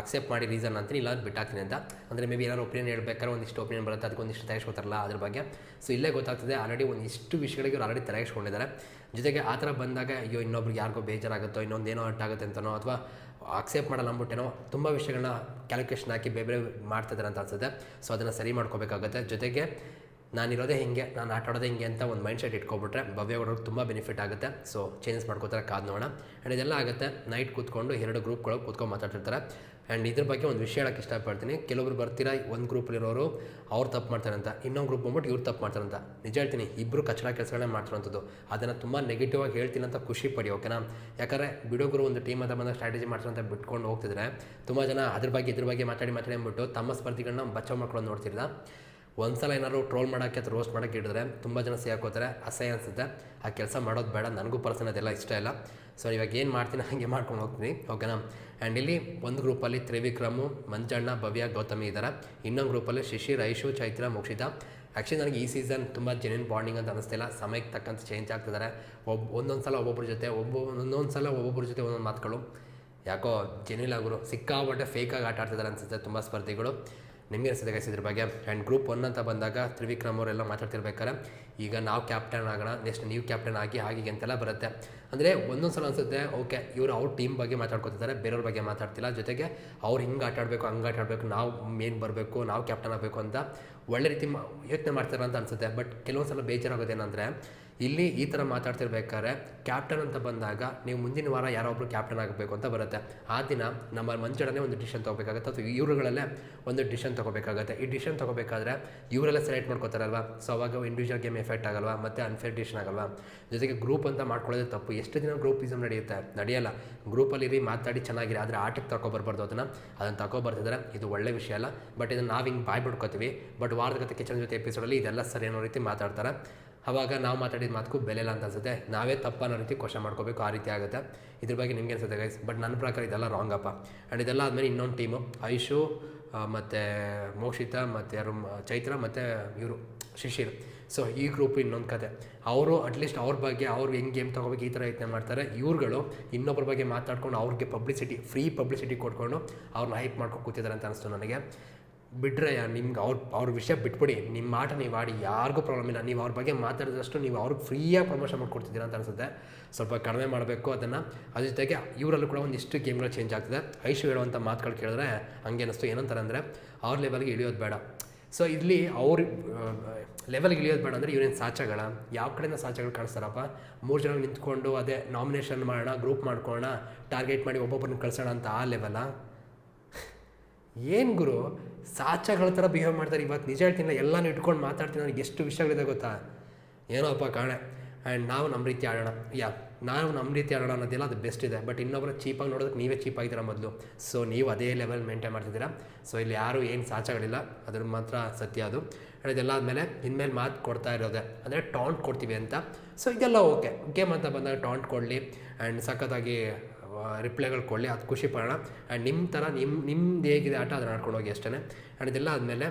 Speaker 1: ಅಕ್ಸೆಪ್ಟ್ ಮಾಡಿ ರೀಸನ್ ಅಂತೀನಿ, ಇಲ್ಲ ಬಿಟ್ಟಾಗ್ತೀನಿ ಅಂತ. ಅಂದರೆ ಮೇ ಬಿ ಏನಾದ್ರು ಒಪಿನಿಯನ್ ಹೇಳ್ಬೇಕಾದ್ರೆ ಒಂದಿಷ್ಟು ಒಪಿನಿಯನ್ ಬರುತ್ತೆ, ಅದಕ್ಕೆ ಒಂದಿಷ್ಟು ತಯಾರಿಸ್ಕೊತಾರಲ್ಲ ಅದ್ರ ಬಗ್ಗೆ. ಸೊ ಇಲ್ಲೇ ಗೊತ್ತಾಗ್ತದೆ ಆಲ್ರೆಡಿ ಒಂದಿಷ್ಟು ವಿಷಯಗಳಿಗೆ ಅವ್ರು ಆಲ್ರೆಡಿ ತಯಾರಿಸ್ಕೊಂಡಿದ್ದಾರೆ ಜೊತೆಗೆ ಆ ಥರ ಬಂದಾಗ, ಅಯ್ಯೋ, ಇನ್ನೊಬ್ರಿಗೆ ಯಾರಿಗೋ ಬೇಜಾರಾಗುತ್ತೋ ಇನ್ನೊಂದೇನೋ ಆಗುತ್ತೆ ಅಂತನೋ, ಅಥವಾ ಅಕ್ಸೆಪ್ಟ್ ಮಾಡಲ್ಲ ಅಂದ್ಬಿಟ್ಟೇನೋ, ತುಂಬ ವಿಷಯಗಳನ್ನ ಕ್ಯಾಲ್ಕುಲೇಷನ್ ಹಾಕಿ ಬೇರೆ ಬೇರೆ ಮಾಡ್ತಿದ್ದಾರೆ ಅಂತ ಅನ್ಸುತ್ತೆ. ಸೊ ಅದನ್ನು ಸರಿ ಮಾಡ್ಕೋಬೇಕಾಗುತ್ತೆ. ಜೊತೆಗೆ ನಾನಿರೋದೇ ಹಿಂಗೆ, ನಾನು ಆಟ ಆಡೋದೇ ಹಿಂಗೆ ಅಂತ ಒಂದು ಮೈಂಡ್ ಸೆಟ್ ಇಟ್ಕೊಬಿಟ್ರೆ ಭವ್ಯಗೌಡರಿಗೆ ತುಂಬ ಬೆನಿಫಿಟ್ ಆಗುತ್ತೆ. ಸೊ ಚೇಂಜ್ ಮಾಡ್ಕೋತಾರೆ ಕಾದು ನೋಡೋಣ. ಆ್ಯಂಡ್ ಇದೆಲ್ಲ ಆಗುತ್ತೆ ನೈಟ್ ಕೂತ್ಕೊಂಡು ಎರಡು ಗ್ರೂಪ್ಗಳು ಕೂತ್ಕೊಂಡು ಮಾತಾಡ್ತಿರ್ತಾರೆ. ಆ್ಯಂಡ್ ಇದ್ರ ಬಗ್ಗೆ ಒಂದು ವಿಷಯ ಹೇಳಕ್ಕೆ ಇಷ್ಟಪಡ್ತೀನಿ. ಕೆಲವೊಬ್ರು ಬರ್ತೀರಾ, ಒಂದು ಗ್ರೂಪಲ್ಲಿರೋರು ಅವ್ರು ತಪ್ಪು ಮಾಡ್ತಾರೆ ಅಂತ ಇನ್ನೊಂದು ಗ್ರೂಪ್ ಬಂದ್ಬಿಟ್ಟು ಇವ್ರು ತಪ್ಪು ಮಾಡ್ತಾರೆ ಅಂತ ನಿಜ ಹೇಳ್ತೀನಿ ಇಬ್ಬರು ಕಚ್ಚಡ ಕೆಲಸಗಳೇ ಮಾಡ್ತಿರೋಂಥದ್ದು. ಅದನ್ನು ತುಂಬ ನೆಗೆಟಿವ್ ಆಗಿ ಹೇಳ್ತೀನಿ ಅಂತ ಖುಷಿ ಪಡಿ ಓಕೆನಾ ಯಾಕಂದರೆ ಬಿಡೋಗರು ಒಂದು ಟೀಮ್ ಅಂತ ಬಂದಾಗ ಸ್ಟ್ರಾಟಜಿ ಮಾಡ್ತಾರೆ ಅಂತ ಬಿಟ್ಕೊಂಡು ಹೋಗ್ತಿದ್ರೆ, ತುಂಬ ಜನ ಅದ್ರ ಬಗ್ಗೆ, ಇದ್ರ ಬಗ್ಗೆ ಮಾತಾಡಿ ಮಾತಾಡಿ ಅಂದ್ಬಿಟ್ಟು ತಮ್ಮ ಸ್ಪರ್ಧಿಗಳನ್ನ ಬಚಾವ್ ಮಾಡ್ಕೊಂಡು ನೋಡ್ತಿರ್ದ? ಒಂದು ಸಲ ಏನಾದ್ರು ಟ್ರೋಲ್ ಮಾಡೋಕ್ಕೆ ಅಥವಾ ರೋಸ್ಟ್ ಮಾಡೋಕ್ಕೆ ಹಿಡಿದ್ರೆ ತುಂಬ ಜನ ಸಿಗಾಕೋತಾರೆ ಅಸಹ್ಯ ಅನಿಸುತ್ತೆ. ಆ ಕೆಲಸ ಮಾಡೋದು ಬೇಡ, ನನಗೂ ಪರ್ಸನ್ ಅದೆಲ್ಲ ಇಷ್ಟ ಇಲ್ಲ. ಸೊ ಇವಾಗ ಏನು ಮಾಡ್ತೀನಿ, ಹಾಗೆ ಮಾಡ್ಕೊಂಡು ಹೋಗ್ತೀನಿ ಓಕೆನಾ ಆ್ಯಂಡ್ ಇಲ್ಲಿ ಒಂದು ಗ್ರೂಪಲ್ಲಿ ತ್ರಿವಿಕ್ರಮು, ಮಂಜಣ್ಣ, ಭವ್ಯ, ಗೌತಮಿ ಇದ್ದಾರೆ ಇನ್ನೊಂದು ಗ್ರೂಪಲ್ಲಿ ಶಿಶಿ ಐಶು, ಚೈತ್ರ, ಮೋಕ್ಷಿತಾ. ಆ್ಯಕ್ಚುಲಿ ನನಗೆ ಈ ಸೀಸನ್ ತುಂಬ ಜೆನ್ಯೂನ್ ಬಾಂಡಿಂಗ್ ಅಂತ ಅನಿಸ್ತಿಲ್ಲ. ಸಮಯಕ್ಕೆ ತಕ್ಕಂತೆ ಚೇಂಜ್ ಆಗ್ತಿದ್ದಾರೆ ಒಬ್ಬ ಒಂದೊಂದು ಸಲ ಒಬ್ಬೊಬ್ಬರ ಜೊತೆ, ಒಬ್ಬ, ಒಂದೊಂದು ಸಲ ಒಬ್ಬೊಬ್ಬರ ಜೊತೆ ಒಂದೊಂದು ಮಾತುಗಳು. ಯಾಕೋ ಜೆನ್ಯೂನ್ ಆಗೋರು ಸಿಕ್ಕಾಬಟ್ಟೆ ಫೇಕಾಗಿ ಆಟ ಆಡ್ತಿದ್ದಾರೆ ಅನಿಸುತ್ತೆ, ತುಂಬ ಸ್ಪರ್ಧಿಗಳು. ನಿಮಗೆ ಅನಿಸಿದೆ ಗೈಸ್ ಇದ್ರ ಬಗ್ಗೆ. ಆ್ಯಂಡ್ ಗ್ರೂಪ್ ಒನ್ ಅಂತ ಬಂದಾಗ ತ್ರಿವಿಕ್ರಮ್ ಅವರೆಲ್ಲ ಮಾತಾಡ್ತಿರ್ಬೇಕಾರೆ ಈಗ ನಾವು ಕ್ಯಾಪ್ಟನ್ ಆಗೋಣ ನೆಕ್ಸ್ಟ್ ನೀವು ಕ್ಯಾಪ್ಟನ್ ಆಗಿ ಹಾಗೆ ಅಂತೆಲ್ಲ ಬರುತ್ತೆ. ಅಂದರೆ ಒಂದೊಂದು ಸಲ ಅನಿಸುತ್ತೆ ಓಕೆ ಇವರು ಅವ್ರ ಟೀಮ್ ಬಗ್ಗೆ ಮಾತಾಡ್ಕೊತಿದ್ದಾರೆ, ಬೇರೆಯವ್ರ ಬಗ್ಗೆ ಮಾತಾಡ್ತಿಲ್ಲ. ಜೊತೆಗೆ ಅವ್ರು ಹಿಂಗೆ ಆಟ ಆಡಬೇಕು, ಹಂಗೆ ಆಟ ಆಡಬೇಕು, ನಾವು ಮೇನ್ ಬರಬೇಕು, ನಾವು ಕ್ಯಾಪ್ಟನ್ ಆಗಬೇಕು ಅಂತ ಒಳ್ಳೆ ರೀತಿ ಯೋಚನೆ ಮಾಡ್ತಾರೆ ಅಂತ ಅನಿಸುತ್ತೆ. ಬಟ್ ಕೆಲವೊಂದು ಸಲ ಬೇಜಾರಾಗೋದೇನೆಂದರೆ ಇಲ್ಲಿ ಈ ಥರ ಮಾತಾಡ್ತಿರ್ಬೇಕಾದ್ರೆ ಕ್ಯಾಪ್ಟನ್ ಅಂತ ಬಂದಾಗ ನೀವು ಮುಂದಿನ ವಾರ ಯಾರೋ ಒಬ್ರು ಕ್ಯಾಪ್ಟನ್ ಆಗಬೇಕು ಅಂತ ಬರುತ್ತೆ. ಆ ದಿನ ನಮ್ಮ ಮಂಚಡನೆ ಒಂದು ಡಿಶನ್ ತೊಗೋಬೇಕಾಗುತ್ತೆ. ಅಥವಾ ಇವರುಗಳಲ್ಲೇ ಒಂದು ಡಿಶನ್ ತೊಗೋಬೇಕಾಗುತ್ತೆ. ಈ ಡಿಶನ್ ತೊಗೋಬೇಕಾದ್ರೆ ಇವರೆಲ್ಲ ಸೆಲೆಕ್ಟ್ ಮಾಡ್ಕೋತಾರಲ್ವ? ಸೊ ಅವಾಗ ಇಂಡಿವಿಜುವಲ್ ಗೇಮ್ ಎಫೆಕ್ಟ್ ಆಗಲ್ವಾ? ಮತ್ತು ಅನ್ಫೇರ್ ಡಿಶನ್ ಆಗಲ್ವಾ? ಜೊತೆಗೆ ಗ್ರೂಪ್ ಅಂತ ಮಾಡ್ಕೊಳ್ಳೋದು ತಪ್ಪು. ಎಷ್ಟು ದಿನ ಗ್ರೂಪಿಸಮ್ ನಡೆಯುತ್ತೆ? ನಡೆಯಲ್ಲ. ಗ್ರೂಪಲ್ಲಿ ಇರಿ, ಮಾತಾಡಿ, ಚೆನ್ನಾಗಿರಿ. ಆದರೆ ಆಟಕ್ಕೆ ತಗೊಬರ್ಬಾರ್ದು ಅದನ್ನು. ಅದನ್ನು ತಗೊಬರ್ತಿದ್ದಾರೆ ಇದು ಒಳ್ಳೆ ವಿಷಯ ಅಲ್ಲ. ಬಟ್ ಇದನ್ನು ನಾವು ಹಿಂಗೆ ಬಾಯ್ ಬಿಡ್ಕೋತೀವಿ ಬಟ್ ವಾರದ ಕತೆ ಕಿಚನ್ ಜೊತೆ ಎಪಿಸೋಡಲ್ಲಿ ಇದೆಲ್ಲ ಸರಿ ಅನ್ನೋ ರೀತಿ ಮಾತಾಡ್ತಾರೆ. ಅವಾಗ ನಾವು ಮಾತಾಡಿದ ಮಾತಕ್ಕೂ ಬೆಲೆ ಇಲ್ಲ ಅಂತ ಅನ್ಸುತ್ತೆ. ನಾವೇ ತಪ್ಪು ಅನ್ನೋ ರೀತಿ ಕ್ವಶನ್ ಮಾಡ್ಕೋಬೇಕು, ಆ ರೀತಿ ಆಗುತ್ತೆ. ಇದ್ರ ಬಗ್ಗೆ ನಿಮ್ಗೆ ಅನ್ಸುತ್ತೆ ಗೈಸ್ ಬಟ್ ನನ್ನ ಪ್ರಕಾರ ಇದೆಲ್ಲ ರಾಂಗ್ ಅಪ್ಪ. ಆ್ಯಂಡ್ ಇದೆಲ್ಲ ಆದಮೇಲೆ ಇನ್ನೊಂದು ಟೀಮು ಐಶು ಮತ್ತು ಮೋಕ್ಷಿತ, ಮತ್ತು ಯಾರು ಚೈತ್ರ, ಮತ್ತು ಇವರು, ಶಿಶಿರ್. ಸೊ ಈ ಗ್ರೂಪ್ ಇನ್ನೊಂದು ಕತೆ. ಅವರು ಅಟ್ಲೀಸ್ಟ್ ಅವ್ರ ಬಗ್ಗೆ, ಅವ್ರು ಹೆಂಗೆ ಗೇಮ್ ತೊಗೋಬೇಕು ಈ ಥರ ಯತ್ನ ಮಾಡ್ತಾರೆ. ಇವ್ರುಗಳು ಇನ್ನೊಬ್ಬರ ಬಗ್ಗೆ ಮಾತಾಡ್ಕೊಂಡು ಅವ್ರಿಗೆ ಪಬ್ಲಿಸಿಟಿ ಫ್ರೀ ಪಬ್ಲಿಸಿಟಿ ಕೊಟ್ಕೊಂಡು ಅವ್ರನ್ನ ಹೈಪ್ ಮಾಡ್ಕೊಂಡು ಕೂತಿದ್ದಾರೆ ಅಂತ ಅನಿಸ್ತು ನನಗೆ. ಬಿಟ್ಟರೆ ನಿಮ್ಗೆ ಅವ್ರ ಅವ್ರ ವಿಷಯ ಬಿಟ್ಬಿಡಿ. ನಿಮ್ಮ ಆಟ ನೀವು ಆಡಿ, ಯಾರಿಗೂ ಪ್ರಾಬ್ಲಮ್ ಇಲ್ಲ. ನೀವು ಅವ್ರ ಬಗ್ಗೆ ಮಾತಾಡಿದಷ್ಟು ನೀವು ಅವ್ರಿಗೆ ಫ್ರೀಯಾಗಿ ಪ್ರಮೋಷನ್ ಮಾಡ್ಕೊಡ್ತಿದ್ದೀರಾ ಅಂತ ಅನಿಸುತ್ತೆ. ಸ್ವಲ್ಪ ಕಡಿಮೆ ಮಾಡಬೇಕು ಅದನ್ನು. ಅದ್ರ ಜೊತೆಗೆ ಇವರಲ್ಲೂ ಕೂಡ ಒಂದಿಷ್ಟು ಗೇಮ್ಗಳು ಚೇಂಜ್ ಆಗ್ತದೆ. ಐಶು ಹೇಳುವಂಥ ಮಾತುಗಳು ಕೇಳಿದ್ರೆ ಹಂಗೆ ಅನ್ನಿಸ್ತು ಏನಂತಾರೆ ಅಂದರೆ ಅವ್ರ ಲೆವೆಲ್ಗೆ ಇಳಿಯೋದು ಬೇಡ. ಸೊ ಇಲ್ಲಿ ಅವ್ರ ಲೆವೆಲ್ಗೆ ಇಳಿಯೋದು ಬೇಡ ಅಂದರೆ ಇವ್ರೇನು ಸಾಚಗಳ ಯಾವ ಕಡೆಯಿಂದ ಸಾಚಗಳು ಕಾಣಿಸ್ತಾರಪ್ಪ? ಮೂರು ಜನ ನಿಂತ್ಕೊಂಡು ಅದೇ ನಾಮಿನೇಷನ್ ಮಾಡೋಣ ಗ್ರೂಪ್ ಮಾಡ್ಕೊಳ್ಳೋಣ ಟಾರ್ಗೆಟ್ ಮಾಡಿ ಒಬ್ಬೊಬ್ಬರನ್ನ ಕಳ್ಸೋಣ ಅಂತ ಆ ಲೆವೆಲ ಏನು ಗುರು? ಸಾಚಗಳ ಥರ ಬಿಹೇವ್ ಮಾಡ್ತಾರೆ. ಇವತ್ತು ನಿಜ ಹೇಳ್ತೀನಿ, ಎಲ್ಲನೂ ಇಟ್ಕೊಂಡು ಮಾತಾಡ್ತೀನಿ, ನನಗೆ ಎಷ್ಟು ವಿಷಯಗಳಿದೆ ಗೊತ್ತಾ? ಏನೋ ಅಪ್ಪ ಕಾಣೆ. ಆ್ಯಂಡ್ ನಾವು ನಮ್ಮ ರೀತಿ ಆಡೋಣ. ಯಾ, ನಾವು ನಮ್ಮ ರೀತಿ ಆಡೋಣ ಅನ್ನೋದಿಲ್ಲ ಅದು ಬೆಸ್ಟ್ ಇದೆ. ಬಟ್ ಇನ್ನೊಬ್ಬರ ಚೀಪಾಗಿ ನೋಡೋದಕ್ಕೆ ನೀವೇ ಚೀಪ್ ಆಗಿದ್ದೀರಾ ಮೊದಲು. ಸೊ ನೀವು ಅದೇ ಲೆವೆಲ್ ಮೇಂಟೈನ್ ಮಾಡ್ತಿದ್ದೀರಾ. ಸೊ ಇಲ್ಲಿ ಯಾರು ಏನು ಸಾಚಗಳಿಲ್ಲ ಅದ್ರ ಮಾತ್ರ ಸತ್ಯ ಅದು. ಆ್ಯಂಡ್ ಇದೆಲ್ಲ ಆದಮೇಲೆ ಇನ್ಮೇಲೆ ಮಾತು ಕೊಡ್ತಾ ಇರೋದೆ. ಅಂದರೆ ಟಾಂಟ್ ಕೊಡ್ತೀವಿ ಅಂತ. ಸೊ ಇದೆಲ್ಲ ಓಕೆ ಗೇಮ್ ಅಂತ ಬಂದಾಗ ಟಾಂಟ್ ಕೊಡಲಿ. ಆ್ಯಂಡ್ ಸಖತ್ತಾಗಿ ರಿಪ್ಲೈಗಳು ಕೊಡಲಿ, ಅದು ಖುಷಿ ಪಡೋಣ. ಆ್ಯಂಡ್ ನಿಮ್ಮ ಥರ ನಿಮ್ಮ ನಿಮ್ದು ಹೇಗಿದೆ ಆಟ ಅದನ್ನ ಆಡ್ಕೊಂಡು ಹೋಗಿ ಅಷ್ಟೇ ಆ್ಯಂಡ್ ಇದೆಲ್ಲ ಆದಮೇಲೆ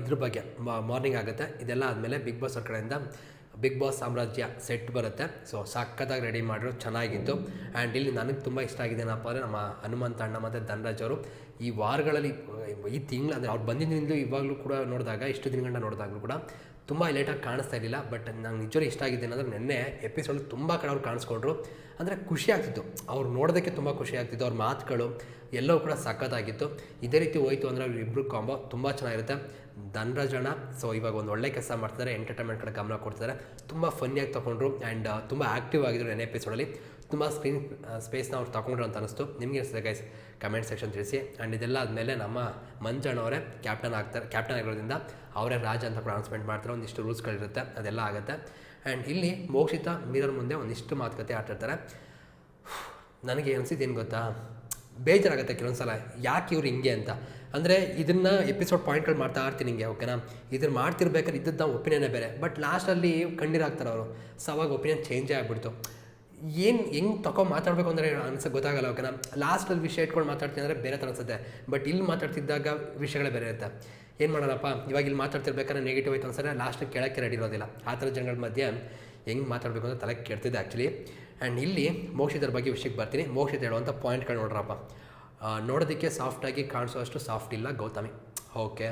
Speaker 1: ಇದ್ರ ಬಗ್ಗೆ ಮಾರ್ನಿಂಗ್ ಆಗುತ್ತೆ. ಇದೆಲ್ಲ ಆದಮೇಲೆ ಬಿಗ್ ಬಾಸ್ ಅವ್ರ ಕಡೆಯಿಂದ ಬಿಗ್ ಬಾಸ್ ಸಾಮ್ರಾಜ್ಯ ಸೆಟ್ ಬರುತ್ತೆ. ಸೊ ಸಕ್ಕತ್ತಾಗಿ ರೆಡಿ ಮಾಡಿದ್ರು ಚೆನ್ನಾಗಿತ್ತು. ಆ್ಯಂಡ್ ಇಲ್ಲಿ ನನಗೆ ತುಂಬ ಇಷ್ಟ ಆಗಿದೆ ಏನಪ್ಪ ಅಂದರೆ ನಮ್ಮ ಹನುಮಂತ ಅಣ್ಣ ಮತ್ತು ಧನರಾಜ್ ಅವರು. ಈ ವಾರಗಳಲ್ಲಿ, ಈ ತಿಂಗಳು ಅಂದರೆ ಅವ್ರು ಬಂದಿದ್ದರಿಂದ ಇವಾಗಲೂ ಕೂಡ ನೋಡಿದಾಗ, ಇಷ್ಟು ದಿನಗಳನ್ನ ನೋಡಿದಾಗಲೂ ಕೂಡ ತುಂಬ ಲೇಟಾಗಿ ಕಾಣಿಸ್ತಾ ಇರಲಿಲ್ಲ ಬಟ್ ನಂಗೆ ನಿಜವೂ ಇಷ್ಟ ಆಗಿದೆ ಅಂದರೆ ನೆನ್ನೆ ಎಪಿಸೋಡ್ ತುಂಬ ಕಡೆ ಅವ್ರು ಕಾಣಿಸ್ಕೊಂಡ್ರು. ಅಂದರೆ ಖುಷಿ ಆಗ್ತಿತ್ತು. ಅವ್ರು ನೋಡೋದಕ್ಕೆ ತುಂಬ ಖುಷಿ ಆಗ್ತಿತ್ತು, ಅವ್ರ ಮಾತುಗಳು ಎಲ್ಲವೂ ಕೂಡ ಸಖತ್ತಾಗಿತ್ತು. ಇದೇ ರೀತಿ ಹೋಯ್ತು ಅಂದರೆ ಇಬ್ಬರು ಕಾಂಬೋ ತುಂಬ ಚೆನ್ನಾಗಿರುತ್ತೆ. ಧನರಾಜಣ್ಣ ಸೊ ಇವಾಗ ಒಂದು ಒಳ್ಳೆ ಕೆಲಸ ಮಾಡ್ತಿದ್ದಾರೆ ಎಂಟರ್ಟೈನ್ಮೆಂಟ್ ಕಡೆ ಗಮನ ಕೊಡ್ತಿದ್ದಾರೆ ತುಂಬ ಫನ್ನಿಯಾಗಿ ತೊಗೊಂಡ್ರು ಆ್ಯಂಡ್ ತುಂಬ ಆ್ಯಕ್ಟಿವ್ ಆಗಿದ್ರು ನೆನೆ ಎಪಿಸೋಡಲ್ಲಿ ತುಂಬ ಸ್ಕ್ರೀನ್ ಸ್ಪೇಸ್ನ ಅವ್ರು ತಗೊಂಡ್ರು ಅಂತ ಅನಿಸ್ತು ನಿಮಗೆ ಅನಿಸ್ತದೆ ಗೈಸ್ ಕಮೆಂಟ್ ಸೆಕ್ಷನ್ ತಿಳಿಸಿ. ಆ್ಯಂಡ್ ಇದೆಲ್ಲ ಆದಮೇಲೆ ನಮ್ಮ ಮಂಜಣ್ಣವರೇ ಕ್ಯಾಪ್ಟನ್ ಆಗ್ತಾರೆ ಕ್ಯಾಪ್ಟನ್ ಆಗಿರೋದ್ರಿಂದ ಅವರೇ ರಾಜ ಅಂತ ಕೂಡ ಅನೌನ್ಸ್ಮೆಂಟ್ ಮಾಡ್ತಾರೆ. ಒಂದಿಷ್ಟು ರೂಲ್ಸ್ಗಳಿರುತ್ತೆ ಅದೆಲ್ಲ ಆಗುತ್ತೆ. ಆ್ಯಂಡ್ ಇಲ್ಲಿ ಮೋಕ್ಷಿತ ಮಿರರ್ ಮುಂದೆ ಒಂದಿಷ್ಟು ಮಾತುಕತೆ ಆಟಾಡ್ತಾರೆ ನನಗೆ ಅನಿಸಿದ್ದು ಏನು ಗೊತ್ತಾ? ಬೇಜಾರಾಗುತ್ತೆ ಕೆಲವೊಂದು ಸಲ. ಯಾಕೆ ಇವ್ರು ಹಿಂಗೆ ಅಂತ? ಅಂದರೆ ಇದನ್ನು ಎಪಿಸೋಡ್ ಪಾಯಿಂಟ್ಗಳು ಮಾಡ್ತಾ ಇರ್ತೀನಿ ಹಿಂಗೆ ಓಕೆನಾ ಇದನ್ನು ಮಾಡ್ತಿರ್ಬೇಕಾದ್ರೆ ಇದ್ದದ್ದು ನಾವು ಒಪಿನಿಯನ್ನೇ ಬೇರೆ. ಬಟ್ ಲಾಸ್ಟಲ್ಲಿ ಕಣ್ಣೀರಾಗ್ತಾರೆ ಅವರು. ಸೊ ಅವಾಗ ಒಪಿನಿಯನ್ ಚೇಂಜೇ ಆಗಿಬಿಡ್ತು. ಏನು, ಹೆಂಗೆ ತಗೊಂಡು ಮಾತಾಡಬೇಕು ಅಂದರೆ ಅನ್ಸಕ್ಕೆ ಗೊತ್ತಾಗಲ್ಲ, ಓಕೆನಾ? ಲಾಸ್ಟಲ್ಲಿ ವಿಷಯ ಇಟ್ಕೊಂಡು ಮಾತಾಡ್ತೀನಿ ಅಂದರೆ ಬೇರೆ ಥರ ಅನ್ಸುತ್ತೆ. ಬಟ್ ಇಲ್ಲಿ ಮಾತಾಡ್ತಿದ್ದಾಗ ವಿಷಯಗಳೇ ಬೇರೆ ಇರುತ್ತೆ. ಏನು ಮಾಡೋಣಪ್ಪ? ಇವಾಗ ಇಲ್ಲಿ ಮಾತಾಡ್ತಿರ್ಬೇಕಾದ್ರೆ ನೆಗೆಟಿವ್ ಆಯ್ತು ಅನ್ಸರೆ ಲಾಸ್ಟಿಗೆ ಕೇಳೋಕ್ಕೆ ರೆಡಿ ಇರೋದಿಲ್ಲ. ಆ ಥರ ಜನಗಳ ಮಧ್ಯೆ ಹೆಂಗೆ ಮಾತಾಡಬೇಕು ಅಂತ ತಲೆ ಕೆಡ್ತಿದ್ದೆ ಆ್ಯಕ್ಚುಲಿ ಆ್ಯಂಡ್ ಇಲ್ಲಿ ಮೋಕ್ಷಿತರ ಬಗ್ಗೆ ವಿಷಯಕ್ಕೆ ಬರ್ತೀನಿ. ಮೋಕ್ಷಿತ ಹೇಳುವಂಥ ಪಾಯಿಂಟ್ಗಳು ನೋಡ್ರಪ್ಪ. ನೋಡೋದಕ್ಕೆ ಸಾಫ್ಟಾಗಿ ಕಾಣಿಸೋಷ್ಟು ಸಾಫ್ಟ್ ಇಲ್ಲ ಗೌತಮಿ. ಓಕೆ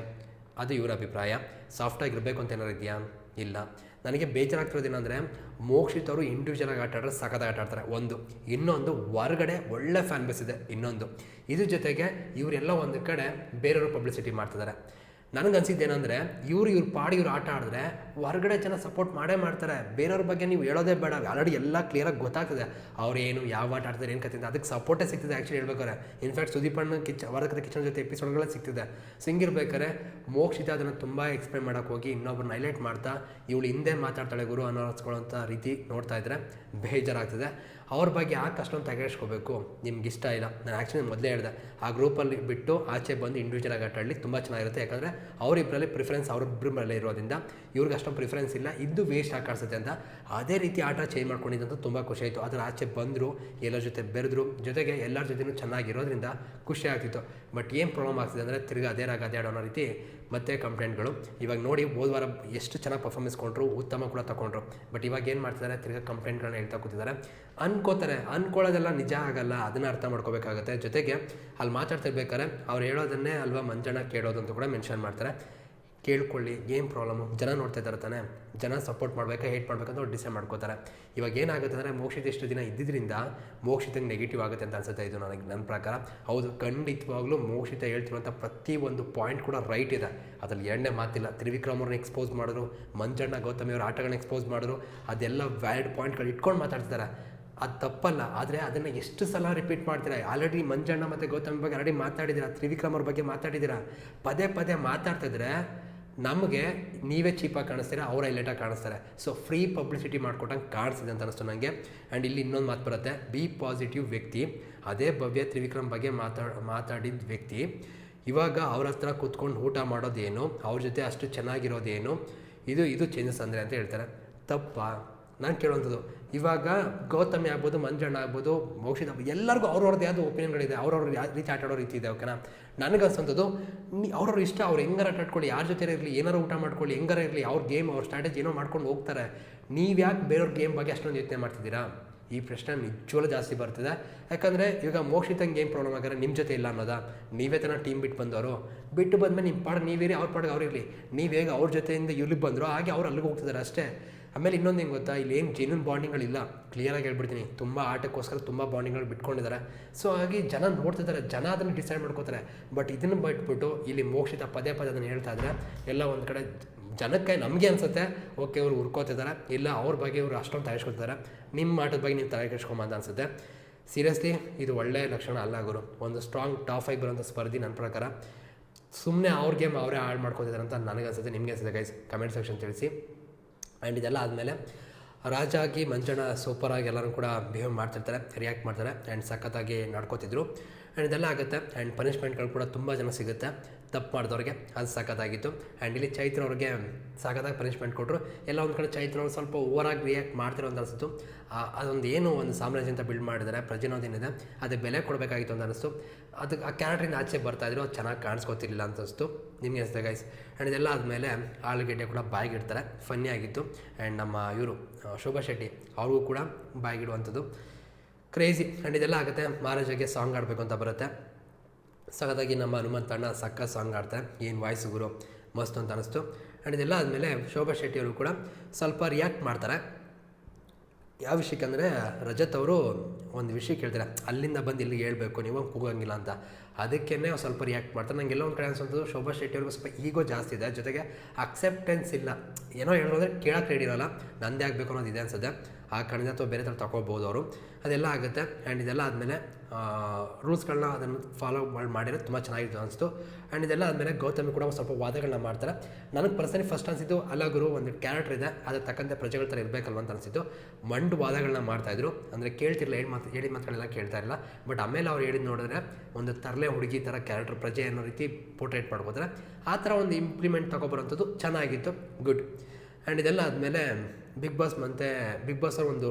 Speaker 1: ಅದು ಇವರ ಅಭಿಪ್ರಾಯ. ಸಾಫ್ಟಾಗಿರಬೇಕು ಅಂತ ಏನಾರು ಇದೆಯಾ? ಇಲ್ಲ. ನನಗೆ ಬೇಜಾರಾಗ್ತಿರೋದೇನೆಂದರೆ ಮೋಕ್ಷಿತ್ ಅವರು ಇಂಡಿವಿಜುವಲಾಗಿ ಆಟ ಆಡಿದ್ರೆ ಸಖತ್ತಾಗಿ ಆಟ ಆಡ್ತಾರೆ ಒಂದು. ಇನ್ನೊಂದು, ಹೊರಗಡೆ ಒಳ್ಳೆ ಫ್ಯಾನ್ ಬೇಸ್ ಇದೆ. ಇನ್ನೊಂದು. ಇದ್ರ ಜೊತೆಗೆ ಇವರೆಲ್ಲ ಒಂದು ಕಡೆ ಬೇರೆಯವರು ಪಬ್ಲಿಸಿಟಿ ಮಾಡ್ತಿದ್ದಾರೆ. ನನಗನ್ಸಿದ್ದೇನೆಂದರೆ, ಇವ್ರು ಇವ್ರ ಪಾಡಿ ಇವ್ರು ಆಟ ಆಡಿದ್ರೆ ಹೊರಗಡೆ ಜನ ಸಪೋರ್ಟ್ ಮಾಡೇ ಮಾಡ್ತಾರೆ. ಬೇರೆಯವ್ರ ಬಗ್ಗೆ ನೀವು ಹೇಳೋದೇ ಬೇಡ. ಆಲ್ರೆಡಿ ಎಲ್ಲ ಕ್ಲಿಯರಾಗಿ ಗೊತ್ತಾಗ್ತದೆ. ಅವ್ರು ಏನು, ಯಾವ ಆಟ ಆಡ್ತಾರೆ ಏನು ಕತ್ತಿದ್ದೆ ಅದಕ್ಕೆ ಸಪೋರ್ಟೇ ಸಿಗ್ತದೆ ಆ್ಯಕ್ಚುಲಿ ಹೇಳ್ಬೇಕಾರೆ ಇನ್ಫ್ಯಾಕ್ಟ್ ಸುದೀಪ್ ಅಣ್ಣ ಕಿಚ್ ವರ್ಗದ ಕಿಚನ್ ಜೊತೆ ಎಪಿಸೋಡ್ಗಳೇ ಸಿಗ್ತಿದೆ. ಸಿಂಗಿರ್ಬೇಕಾದ್ರೆ ಮೋಕ್ಷಿತ ಅದನ್ನು ತುಂಬ ಎಕ್ಸ್ಪ್ಲೈನ್ ಮಾಡೋಕೆ ಹೋಗಿ ಇನ್ನೊಬ್ರು ಹೈಲೈಟ್ ಮಾಡ್ತಾ, ಇವಳು ಹಿಂದೆ ಮಾತಾಡ್ತಾಳೆ ಗುರು ಅನ್ನೋಸ್ಕೊಳ್ಳೋಂಥ ರೀತಿ ನೋಡ್ತಾ ಇದ್ದರೆ ಬೇಜಾರಾಗ್ತದೆ. ಅವ್ರ ಬಗ್ಗೆ ಯಾಕೆ ಅಷ್ಟೊಂದು ತೆಗೆಸ್ಕೋಬೇಕು ನಿಮ್ಗೆ ಇಷ್ಟ ಇಲ್ಲ. ನಾನು ಆ್ಯಕ್ಚುಲಿ ಮೊದಲೇ ಹೇಳಿದೆ, ಆ ಗ್ರೂಪಲ್ಲಿ ಬಿಟ್ಟು ಆಚೆ ಬಂದು ಇಂಡಿವಿಜುವಲ್ ಆಗಿ ಆಟಾಡಲಿ ತುಂಬ ಚೆನ್ನಾಗಿರುತ್ತೆ. ಯಾಕಂದರೆ ಅವರಿಬ್ಬರಲ್ಲಿ ಪ್ರಿಫರೆನ್ಸ್ ಅವ್ರಿಬ್ಬರ ಮೇಲೆ ಇರೋದ್ರಿಂದ ಇವ್ರಿಗೆ ಅಷ್ಟೊಂದು ಪ್ರಿಫರೆನ್ಸ್ ಇಲ್ಲ. ಇದ್ದು ವೇಸ್ಟ್ ಆಗಿ ಕಾಣಿಸುತ್ತೆ ಅಂತ ಅದೇ ರೀತಿ ಆಟ ಚೇಂಜ್ ಮಾಡ್ಕೊಂಡಿದ್ದಂತ ತುಂಬ ಖುಷಿ ಆಯಿತು. ಅದರ ಆಚೆ ಬಂದರು, ಎಲ್ಲರ ಜೊತೆ ಬೆರೆದ್ರು, ಜೊತೆಗೆ ಎಲ್ಲರ ಜೊತೆನೂ ಚೆನ್ನಾಗಿರೋದ್ರಿಂದ ಖುಷಿ ಆಗ್ತಿತ್ತು. ಬಟ್ ಏನು ಪ್ರಾಬ್ಲಮ್ ಆಗ್ತಿದೆ ಅಂದರೆ ತಿರ್ಗಿ ಅದೇ ರಾಗ ಅದೇ ಆಡೋ ರೀತಿ ಮತ್ತೆ ಕಂಪ್ಲೇಂಟ್ಗಳು ಇವಾಗ ನೋಡಿ ಹೋದ ವಾರ ಎಷ್ಟು ಚೆನ್ನಾಗಿ ಪರ್ಫಾರ್ಮೆನ್ಸ್ ಕೊಟ್ಟರು ಉತ್ತಮ ಕೂಡ ತಗೊಂಡ್ರು ಬಟ್ ಇವಾಗ ಏನು ಮಾಡ್ತಿದ್ದಾರೆ ತಿರ್ಗಿ ಕಂಪ್ಲೇಂಟ್ಗಳನ್ನ ಹೇಳ್ತಾ ಕೂತಿದ್ದಾರೆ ಅನ್ಕೋತಾರೆ, ಅನ್ಕೊಳ್ಳೋದೆಲ್ಲ ನಿಜ ಆಗಲ್ಲ, ಅದನ್ನು ಅರ್ಥ ಮಾಡ್ಕೋಬೇಕಾಗುತ್ತೆ. ಜೊತೆಗೆ ಅಲ್ಲಿ ಮಾತಾಡ್ತಿರ್ಬೇಕಾದ್ರೆ ಅವ್ರು ಹೇಳೋದನ್ನೇ ಅಲ್ವಾ ಮಂಜಣ್ಣ ಕೇಳೋದು ಅಂತ ಕೂಡ ಮೆನ್ಷನ್ ಮಾಡ್ತಾರೆ. ಕೇಳ್ಕೊಳ್ಳಿ, ಏನು ಪ್ರಾಬ್ಲಮ್ಮು ಜನ ನೋಡ್ತಾ ಇದ್ದಾರೆ ತಾನೆ. ಜನ ಸಪೋರ್ಟ್ ಮಾಡಬೇಕಾ ಹೇಟ್ ಮಾಡ್ಬೇಕಂತ ಅವ್ರು ಡಿಸೈಡ್ ಮಾಡ್ಕೋತಾರೆ. ಇವಾಗ ಏನಾಗುತ್ತೆ ಅಂದರೆ, ಮೋಕ್ಷಿತ ಇಷ್ಟು ದಿನ ಇದ್ದಿದ್ದರಿಂದ ಮೋಕ್ಷಿತಂಗೆ ನೆಗೆಟಿವ್ ಆಗುತ್ತೆ ಅಂತ ಅನ್ಸುತ್ತೆ ಇದು ನನಗೆ ನನ್ನ ಪ್ರಕಾರ. ಹೌದು, ಖಂಡಿತವಾಗ್ಲೂ ಮೋಕ್ಷಿತ ಹೇಳ್ತಿರುವಂಥ ಪ್ರತಿಯೊಂದು ಪಾಯಿಂಟ್ ಕೂಡ ರೈಟ್ ಇದೆ. ಅದರಲ್ಲಿ ಎರಡನೇ ಮಾತಿಲ್ಲ. ತ್ರಿವಿಕ್ರಮ್ ಅವ್ರನ್ನ ಎಕ್ಸ್ಪೋಸ್ ಮಾಡಿದ್ರು, ಮಂಜಣ್ಣ ಗೌತಮಿ ಅವ್ರ ಆಟಗಳನ್ನ ಎಕ್ಸ್ಪೋಸ್ ಮಾಡಿದ್ರು, ಅದೆಲ್ಲ ವ್ಯಾಲಿಡ್ ಪಾಯಿಂಟ್ಗಳು ಇಟ್ಕೊಂಡು ಮಾತಾಡ್ತಾರೆ ಅದು ತಪ್ಪಲ್ಲ, ಆದರೆ ಅದನ್ನು ಎಷ್ಟು ಸಲ ರಿಪೀಟ್ ಮಾಡ್ತೀರಾ? ಆಲ್ರೆಡಿ ಮಂಜಣ್ಣ ಮತ್ತು ಗೌತಮ್ ಬಗ್ಗೆ ಆಲ್ರೆಡಿ ಮಾತಾಡಿದ್ದೀರಾ ತ್ರಿವಿಕ್ರಮ್ ಅವ್ರ ಬಗ್ಗೆ ಮಾತಾಡಿದ್ದೀರಾ ಪದೇ ಪದೇ ಮಾತಾಡ್ತಿದ್ರೆ ನಮಗೆ ನೀವೇ ಚೀಪಾಗಿ ಕಾಣಿಸ್ತೀರಾ, ಅವ್ರ ಲೇಟಾಗಿ ಕಾಣಿಸ್ತಾರೆ. ಸೊ ಫ್ರೀ ಪಬ್ಲಿಸಿಟಿ ಮಾಡ್ಕೊಟ್ಟಂಗೆ ಕಾಣಿಸ್ತಿದೆ ಅಂತ ಅನಿಸ್ತು ನನಗೆ ಆ್ಯಂಡ್ ಇಲ್ಲಿ ಇನ್ನೊಂದು ಮಾತು ಬರುತ್ತೆ. ಬಿ ಪಾಸಿಟಿವ್ ವ್ಯಕ್ತಿ. ಅದೇ ಭವ್ಯ ತ್ರಿವಿಕ್ರಮ್ ಬಗ್ಗೆ ಮಾತಾಡಿ, ಮಾತಾಡಿದ ವ್ಯಕ್ತಿ. ಇವಾಗ ಅವ್ರ ಹತ್ರ ಕೂತ್ಕೊಂಡು ಊಟ ಮಾಡೋದೇನು? ಅವ್ರ ಜೊತೆ ಅಷ್ಟು ಚೆನ್ನಾಗಿರೋದೇನು? ಇದು ಇದು ಚೇಂಜಸ್ ಅಂದರೆ ಅಂತ ಹೇಳ್ತಾರೆ. ತಪ್ಪಾ? ನಾನು ಕೇಳುವಂಥದ್ದು ಇವಾಗ ಗೌತಮಿ ಆಗ್ಬೋದು, ಮಂಜಣ್ಣ ಆಗ್ಬೋದು, ಮೋಕ್ಷಿತ್ ಎಲ್ಲರಿಗೂ ಅವ್ರವ್ರದ್ದು ಯಾವುದು ಒಪಿನಿಯನ್ಗಳಿದೆ. ಅವ್ರವ್ರ ಯಾವ ರೀತಿ ಆಟ ಆಡೋ ರೀತಿ ಇದೆ, ಓಕೆನಾ? ನನಗನ್ಸಂಥದ್ದು ಅವ್ರವ್ರ ಇಷ್ಟ, ಅವ್ರು ಹೆಂಗಾರ ಆಟ ಆಡ್ಕೊಳ್ಳಿ ಯಾರ ಜೊತೆ ಇರಲಿ, ಏನಾರು ಊಟ ಮಾಡ್ಕೊಳ್ಳಿ, ಹೆಂಗಾರ ಇರಲಿ, ಅವ್ರ ಗೇಮ್, ಅವ್ರ ಸ್ಟ್ರಾಟಜಿ ಏನೋ ಮಾಡ್ಕೊಂಡು ಹೋಗ್ತಾರೆ. ನೀವು ಯಾಕೆ ಬೇರೆಯವ್ರ ಗೇಮ್ ಬಗ್ಗೆ ಅಷ್ಟೊಂದು ಯೋಚನೆ ಮಾಡ್ತಿದ್ದೀರಾ? ಈ ಪ್ರಶ್ನೆ ನಿಜವೂ ಜಾಸ್ತಿ ಬರ್ತದೆ. ಯಾಕಂದರೆ, ಇವಾಗ ಮೋಕ್ಷಿತಂಗೆ ಏನು ಪ್ರಾಬ್ಲಮ್ ಆಗಾರೆ ನಿಮ್ಮ ಜೊತೆ ಇಲ್ಲ ಅನ್ನೋದಾ? ನೀವೇ ತನ ಟೀಮ್ ಬಿಟ್ಟು ಬಂದವರು. ಬಿಟ್ಟು ಬಂದಮೇಲೆ ನಿಮ್ಮ ಪಾಡ ನೀವಿರಿ ಅವ್ರ ಪಾಡಿಗೆ ಅವ್ರಿರಲಿ ನೀವು ಹೇಗೆ ಅವ್ರ ಜೊತೆಯಿಂದ ಇಲ್ಲಿಗೆ ಬಂದರು, ಹಾಗೆ ಅವ್ರು ಅಲ್ಲಿಗೆ ಹೋಗ್ತಿದ್ದಾರೆ ಅಷ್ಟೇ. ಆಮೇಲೆ ಇನ್ನೊಂದು ಹೆಂಗೆ ಗೊತ್ತಾ? ಇಲ್ಲಿ ಏನು ಜೆನ್ಯೂನ್ ಬಾಂಡಿಂಗ್ಗಳಿಲ್ಲ ಕ್ಲಿಯರಾಗಿ ಹೇಳ್ಬಿಡ್ತೀನಿ. ತುಂಬ ಆಟಕ್ಕೋಸ್ಕರ ತುಂಬ ಬಾಂಡಿಂಗ್ಗಳು ಬಿಟ್ಕೊಂಡಿದ್ದಾರೆ ಸೊ ಹಾಗೆ ಜನ ನೋಡ್ತಿದ್ದಾರೆ ಜನ ಅದನ್ನು ಡಿಸೈಡ್ ಮಾಡ್ಕೋತಾರೆ. ಬಟ್ ಇದನ್ನು ಬಿಟ್ಬಿಟ್ಟು ಇಲ್ಲಿ ಮೋಕ್ಷಿತ ಪದೇ ಪದೇ ಅದನ್ನು ಹೇಳ್ತಾ ಇದ್ದಾರೆ ಎಲ್ಲ ಒಂದು ಕಡೆ ಜನಕ್ಕೆ ನಮಗೆ ಅನಿಸುತ್ತೆ. ಓಕೆ ಇವರು ಹುರ್ಕೋತಿದ್ದಾರೆ ಇಲ್ಲ, ಅವ್ರ ಬಗ್ಗೆ ಇವರು ಅಷ್ಟೊಂದು ತಯಾರಿಸ್ಕೊತಿದ್ದಾರೆ ನಿಮ್ಮ ಆಟದ ಬಗ್ಗೆ ನೀವು ತಲೆ ಅಂತ ಅನ್ಸುತ್ತೆ. ಸೀರಿಯಸ್ಲಿ ಇದು ಒಳ್ಳೆಯ ಲಕ್ಷಣ ಅಲ್ಲ ಗುರು. ಒಂದು ಸ್ಟ್ರಾಂಗ್ ಟಾಪ್ ಆಗಿ ಬರೋಂಥ ಸ್ಪರ್ಧಿ ನನ್ನ ಪ್ರಕಾರ. ಸುಮ್ಮನೆ ಅವ್ರ ಗೇಮ್ ಅವರೇ ಆಡ್ ಮಾಡ್ಕೊತಿದ್ದಾರೆ ಅಂತ ನನಗೆ ಅನ್ಸುತ್ತೆ. ನಿಮಗೆ ಅನಿಸುತ್ತೆ ಗೈಸ್ ಕಮೆಂಟ್ ಸೆಕ್ಷನ್ ತಿಳಿಸಿ. ಆ್ಯಂಡ್ ಇದೆಲ್ಲ ಆದಮೇಲೆ ರಾಜಾಗಿ, ಮಂಜಣ್ಣ ಸೂಪರಾಗಿ ಎಲ್ಲರೂ ಕೂಡ ಬಿಹೇವ್ ಮಾಡ್ತಿರ್ತಾರೆ ರಿಯಾಕ್ಟ್ ಮಾಡ್ತಾರೆ ಆ್ಯಂಡ್ ಸಖತ್ತಾಗಿ ನಡ್ಕೋತಿದ್ರು. ಆ್ಯಂಡ್ ಇದೆಲ್ಲ ಆಗುತ್ತೆ ಆ್ಯಂಡ್ ಪನಿಷ್ಮೆಂಟ್ಗಳು ಕೂಡ ತುಂಬ ಜನ ಸಿಗುತ್ತೆ. ತಪ್ಪು ಮಾಡಿದವ್ರಿಗೆ ಅದು ಸಖತ್ತಾಗಿತ್ತು. ಆ್ಯಂಡ್ ಇಲ್ಲಿ ಚೈತ್ರ ಅವ್ರಿಗೆ ಸಖತ್ತಾಗಿ ಪನಿಷ್ಮೆಂಟ್ ಕೊಟ್ಟರು ಎಲ್ಲ ಒಂದು ಕಡೆ ಚೈತ್ರ ಅವ್ರು ಸ್ವಲ್ಪ ಓವರಾಗಿ ರಿಯಾಕ್ಟ್ ಮಾಡ್ತಿರೋ ಅಂತ ಅನಿಸ್ತು. ಅದೊಂದು ಏನು ಒಂದು ಸಾಮ್ರಾಜ್ಯ ಅಂತ ಬಿಲ್ಡ್ ಮಾಡಿದ್ದಾರೆ ಪ್ರಜನೋದೇನಿದೆ ಅದು ಬೆಲೆ ಕೊಡಬೇಕಾಗಿತ್ತು ಅಂತ ಅನಿಸ್ತು. ಅದಕ್ಕೆ ಆ ಕ್ಯಾರೆಕ್ಟ್ರಿಂದ ಆಚೆ ಬರ್ತಾಯಿದ್ರು ಅದು ಚೆನ್ನಾಗಿ ಕಾಣಿಸ್ಕೊತಿರ್ಲಿಲ್ಲ ಅಂತ ಅನಿಸ್ತು. ನಿಮಗೆ ಅನಿಸುತ್ತೆ ಗೈಸ್ ಆ್ಯಂಡ್ ಇದೆಲ್ಲ ಆದಮೇಲೆ ಆಲೂಗೆಡ್ಡೆ ಕೂಡ ಬಾಯಿಗಿಡ್ತಾರೆ. ಫನ್ನಿ ಆಗಿತ್ತು. ಆ್ಯಂಡ್ ನಮ್ಮ ಇವರು ಶೋಭಾ ಶೆಟ್ಟಿ, ಅವ್ರಿಗೂ ಕೂಡ ಬಾಯಿಗಿಡುವಂಥದ್ದು. ಕ್ರೇಜಿ ಆ್ಯಂಡ್ ಇದೆಲ್ಲ ಆಗುತ್ತೆ ಮಹಾರಾಜಗೆ ಸಾಂಗ್ ಆಡಬೇಕು ಅಂತ ಬರುತ್ತೆ. ಸಖತ್ತಾಗಿ ನಮ್ಮ ಹನುಮಂತಣ್ಣ ಸಕ್ಕ ಸಾಂಗ್ ಆಡ್ತಾರೆ ಏನು ವಾಯ್ಸ್ ಗುರು, ಮಸ್ತ್ ಅಂತ ಅನಿಸ್ತು. ಆ್ಯಂಡ್ ಇದೆಲ್ಲ ಆದಮೇಲೆ ಶೋಭಾ ಶೆಟ್ಟಿಯವರು ಕೂಡ ಸ್ವಲ್ಪ ರಿಯಾಕ್ಟ್ ಮಾಡ್ತಾರೆ. ಯಾವ ವಿಷಯಕ್ಕೆ ಅಂದರೆ ರಜತ್ ಅವರು ಒಂದು ವಿಷಯ ಕೇಳ್ತಾರೆ, ಅಲ್ಲಿಂದ ಬಂದು ಇಲ್ಲಿಗೆ ಹೇಳ್ಬೇಕು, ನೀವು ಕೂಗಂಗಿಲ್ಲ ಅಂತ. ಅದಕ್ಕೇ ಸ್ವಲ್ಪ ರಿಯಾಕ್ಟ್ ಮಾಡ್ತಾರೆ. ನಂಗೆ ಒಂದು ಕಡೆ ಅನ್ಸೋದು ಶೋಭಾ ಶೆಟ್ಟಿ ಸ್ವಲ್ಪ ಈಗೋ ಜಾಸ್ತಿ ಇದೆ. ಜೊತೆಗೆ ಅಕ್ಸೆಪ್ಟೆನ್ಸ್ ಇಲ್ಲ. ಏನೋ ಹೇಳೋದ್ರೆ ಕೇಳಕ್ಕೆ ರೆಡಿ ಇರೋಲ್ಲ. ನಂದೇ ಆಗಬೇಕು ಅನ್ನೋದು ಇದೆ ಅನ್ಸುತ್ತೆ. ಆ ಕಾರಣದಿಂದ ಅಥವಾ ಬೇರೆ ಥರ ತಗೋಬೋದು ಅವರು. ಅದೆಲ್ಲ ಆಗುತ್ತೆ. ಆ್ಯಂಡ್ ಇದೆಲ್ಲ ಆದಮೇಲೆ ರೂಲ್ಸ್ಗಳನ್ನ ಅದನ್ನು ಫಾಲೋ ಮಾಡಿ, ಮಾಡಿದ್ರೆ ತುಂಬ ಚೆನ್ನಾಗಿತ್ತು ಅನಿಸ್ತು. ಆ್ಯಂಡ್ ಇದೆಲ್ಲ ಆದಮೇಲೆ ಗೌತಮಿ ಕೂಡ ಸ್ವಲ್ಪ ವಾದಗಳನ್ನ ಮಾಡ್ತಾರೆ. ನನಗೆ ಪರ್ಸನಲಿ ಫಸ್ಟ್ ಅನಿಸಿದ್ದು, ಅಲ್ಲ ಗುರು, ಒಂದು ಕ್ಯಾರೆಕ್ಟರ್ ಇದೆ. ಅದಕ್ಕೆ ತಕ್ಕಂತೆ ಪ್ರಜೆಗಳ ಥರ ಇರಬೇಕಲ್ವ ಅಂತ ಅನಿಸಿತ್ತು ಮಂಡು ವಾದಗಳನ್ನ ಮಾಡ್ತಾಯಿದ್ರು ಅಂದರೆ ಕೇಳ್ತಿರಲಿಲ್ಲ ಹೇಳಿ ಮಾತು ಹೇಳಿದ ಮಾತುಗಳೆಲ್ಲ ಕೇಳ್ತಾ ಇರಲಿಲ್ಲ ಬಟ್ ಆಮೇಲೆ ಅವ್ರು ಹೇಳಿದ್ ನೋಡಿದ್ರೆ ಒಂದು ತರಲೆ ಹುಡುಗಿ ಥರ ಕ್ಯಾರೆಕ್ಟರ್ ಪ್ರಜೆ ಅನ್ನೋ ರೀತಿ ಪೋರ್ಟ್ರೇಟ್ ಮಾಡ್ಬೋದ್ರೆ ಆ ಥರ ಒಂದು ಇಂಪ್ಲಿಮೆಂಟ್ ತೊಗೊಬರೋಂಥದ್ದು ಚೆನ್ನಾಗಿತ್ತು. ಗುಡ್ ಆ್ಯಂಡ್ ಇದೆಲ್ಲ ಆದಮೇಲೆ ಬಿಗ್ ಬಾಸ್ ಮತ್ತು ಬಿಗ್ ಬಾಸ್ ಒಂದು,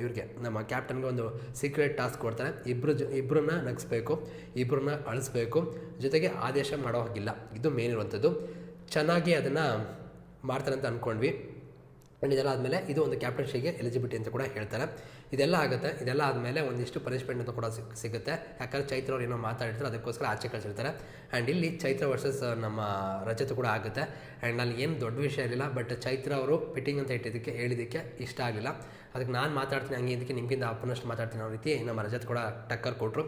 Speaker 1: ಇವ್ರಿಗೆ ನಮ್ಮ ಕ್ಯಾಪ್ಟನ್ಗೆ ಒಂದು ಸೀಕ್ರೆಟ್ ಟಾಸ್ಕ್ ಕೊಡ್ತಾರೆ. ಇಬ್ಬರು ಜ ಇಬ್ಬರನ್ನ ನಗಿಸ್ಬೇಕು ಇಬ್ಬರನ್ನ ಅಳಿಸ್ಬೇಕು. ಜೊತೆಗೆ ಆದೇಶ ಮಾಡೋ ಹಾಗಿಲ್ಲ. ಇದು ಮೇನ್ ಇರುವಂಥದ್ದು. ಚೆನ್ನಾಗಿ ಅದನ್ನು ಮಾಡ್ತಾರೆ ಅಂತ ಅಂದ್ಕೊಂಡ್ವಿ ಆ್ಯಂಡ್ ಇದೆಲ್ಲ ಆದಮೇಲೆ ಇದು ಒಂದು ಕ್ಯಾಪ್ಟನ್ಶಿಗೆ ಎಲಿಜಿಬಿಲಿಟಿ ಅಂತ ಕೂಡ ಹೇಳ್ತಾರೆ. ಇದೆಲ್ಲ ಆಗುತ್ತೆ. ಇದೆಲ್ಲ ಆದಮೇಲೆ ಒಂದಿಷ್ಟು ಪನಿಷ್ಮೆಂಟ್ ಅಂತ ಕೂಡ ಸಿಕ್, ಸಿಗುತ್ತೆ. ಯಾಕಂದರೆ ಚೈತ್ರ ಅವ್ರು ಏನೋ ಮಾತಾಡಿರ್ತಾರೆ, ಅದಕ್ಕೋಸ್ಕರ ಆಚೆ ಕಳಿಸಿರ್ತಾರೆ. ಆ್ಯಂಡ್ ಇಲ್ಲಿ ಚೈತ್ರ ವರ್ಸಸ್ ನಮ್ಮ ರಜತ ಕೂಡ ಆಗುತ್ತೆ. ಆ್ಯಂಡ್ ಅಲ್ಲಿ ಏನು ದೊಡ್ಡ ವಿಷಯ ಇರಲಿಲ್ಲ ಬಟ್ ಚೈತ್ರ ಅವರು ಫಿಟ್ಟಿಂಗ್ ಅಂತ ಇಟ್ಟಿದ್ದಕ್ಕೆ, ಹೇಳಿದ್ದಕ್ಕೆ ಇಷ್ಟ ಆಗಲಿಲ್ಲ ಅದಕ್ಕೆ ನಾನು ಮಾತಾಡ್ತೀನಿ, ಹಂಗೆ ಇದಕ್ಕೆ ನಿಮಗಿಂತ ಅಪ್ಪನಷ್ಟು ಮಾತಾಡ್ತೀನಿ ಅನ್ನೋ ರೀತಿ ನಮ್ಮ ರಜತ್ ಕೂಡ ಟಕ್ಕರ್ ಕೊಟ್ಟರು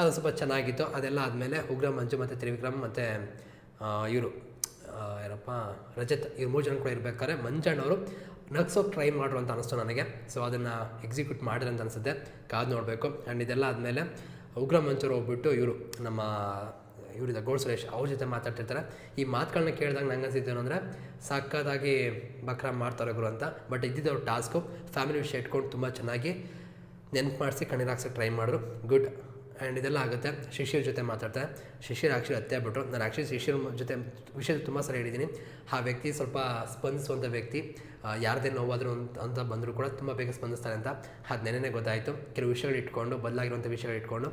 Speaker 1: ಅದು ಸ್ವಲ್ಪ ಚೆನ್ನಾಗಿತ್ತು. ಅದೆಲ್ಲ ಆದಮೇಲೆ ಉಗ್ರ ಮಂಜು ಮತ್ತು ತ್ರಿವಿಕ್ರಮ್ ಮತ್ತು ಇವರು ಏನಪ್ಪ ರಜತ್, ಇವ್ರು ಮೂರು ಜನ ಕೂಡ ಇರಬೇಕಾದ್ರೆ ಮಂಜಣ್ಣವರು ನಗ್ಸೋಕೆ ಟ್ರೈ ಮಾಡ್ರು ಅಂತ ಅನಿಸ್ತು ನನಗೆ. ಸೊ ಅದನ್ನು ಎಕ್ಸಿಕ್ಯೂಟ್ ಮಾಡಿದ್ರೆ ಅಂತ ಅನಿಸುತ್ತೆ. ಕಾದು ನೋಡಬೇಕು. ಆ್ಯಂಡ್ ಇದೆಲ್ಲ ಆದಮೇಲೆ ಉಗ್ರ ಮಂಚೂರು ಹೋಗ್ಬಿಟ್ಟು ಇವರು, ನಮ್ಮ ಇವರಿದ್ದ ಗೋಡ್ ಸುರೇಶ್ ಅವ್ರ ಜೊತೆ ಮಾತಾಡ್ತಿರ್ತಾರೆ. ಈ ಮಾತುಗಳನ್ನ ಕೇಳಿದಾಗ ನಂಗೆ ಅನಿಸಿದ್ದೇನು ಅಂದರೆ ಸಕ್ಕತ್ತಾಗಿ ಬಕ್ರ ಮಾಡ್ತಾರೆ ಗುರು ಅಂತ. ಬಟ್ ಇದ್ದಿದ್ದು ಟಾಸ್ಕು ಫ್ಯಾಮಿಲಿ ವಿಷಯ ಇಟ್ಕೊಂಡು ತುಂಬ ಚೆನ್ನಾಗಿ ನೆನ್ಪು ಮಾಡಿಸಿ ಕಣ್ಣೀರು ಹಾಕ್ಸೋಕೆ ಟ್ರೈ ಮಾಡಿದ್ರು ಗುಡ್ ಆ್ಯಂಡ್ ಇದೆಲ್ಲ ಆಗುತ್ತೆ. ಶಿಷ್ಯರ ಜೊತೆ ಮಾತಾಡ್ತೆ. ಶಿಷ್ಯರು ಆ್ಯಕ್ಚುಲಿ ಹತ್ತೆ ಬಿಟ್ಟರು ನಾನು ಆ್ಯಕ್ಚುಲಿ ಶಿಷ್ಯರ ಜೊತೆ ವಿಷಯ ತುಂಬ ಸಲ ಹೇಳಿದ್ದೀನಿ. ಆ ವ್ಯಕ್ತಿ ಸ್ವಲ್ಪ ಸ್ಪಂದಿಸುವಂಥ ವ್ಯಕ್ತಿ. ಯಾರದೇ ನೋವಾದರೂ ಅಂತ ಅಂತ ಬಂದರೂ ಕೂಡ ತುಂಬ ಬೇಗ ಸ್ಪಂದಿಸ್ತಾರೆ ಅಂತ ಅದು ನೆನೆನೇ ಗೊತ್ತಾಯಿತು. ಕೆಲವು ವಿಷಯಗಳು ಇಟ್ಕೊಂಡು ಬದಲಾಗಿರುವಂಥ ವಿಷಯಗಳು ಇಟ್ಕೊಂಡು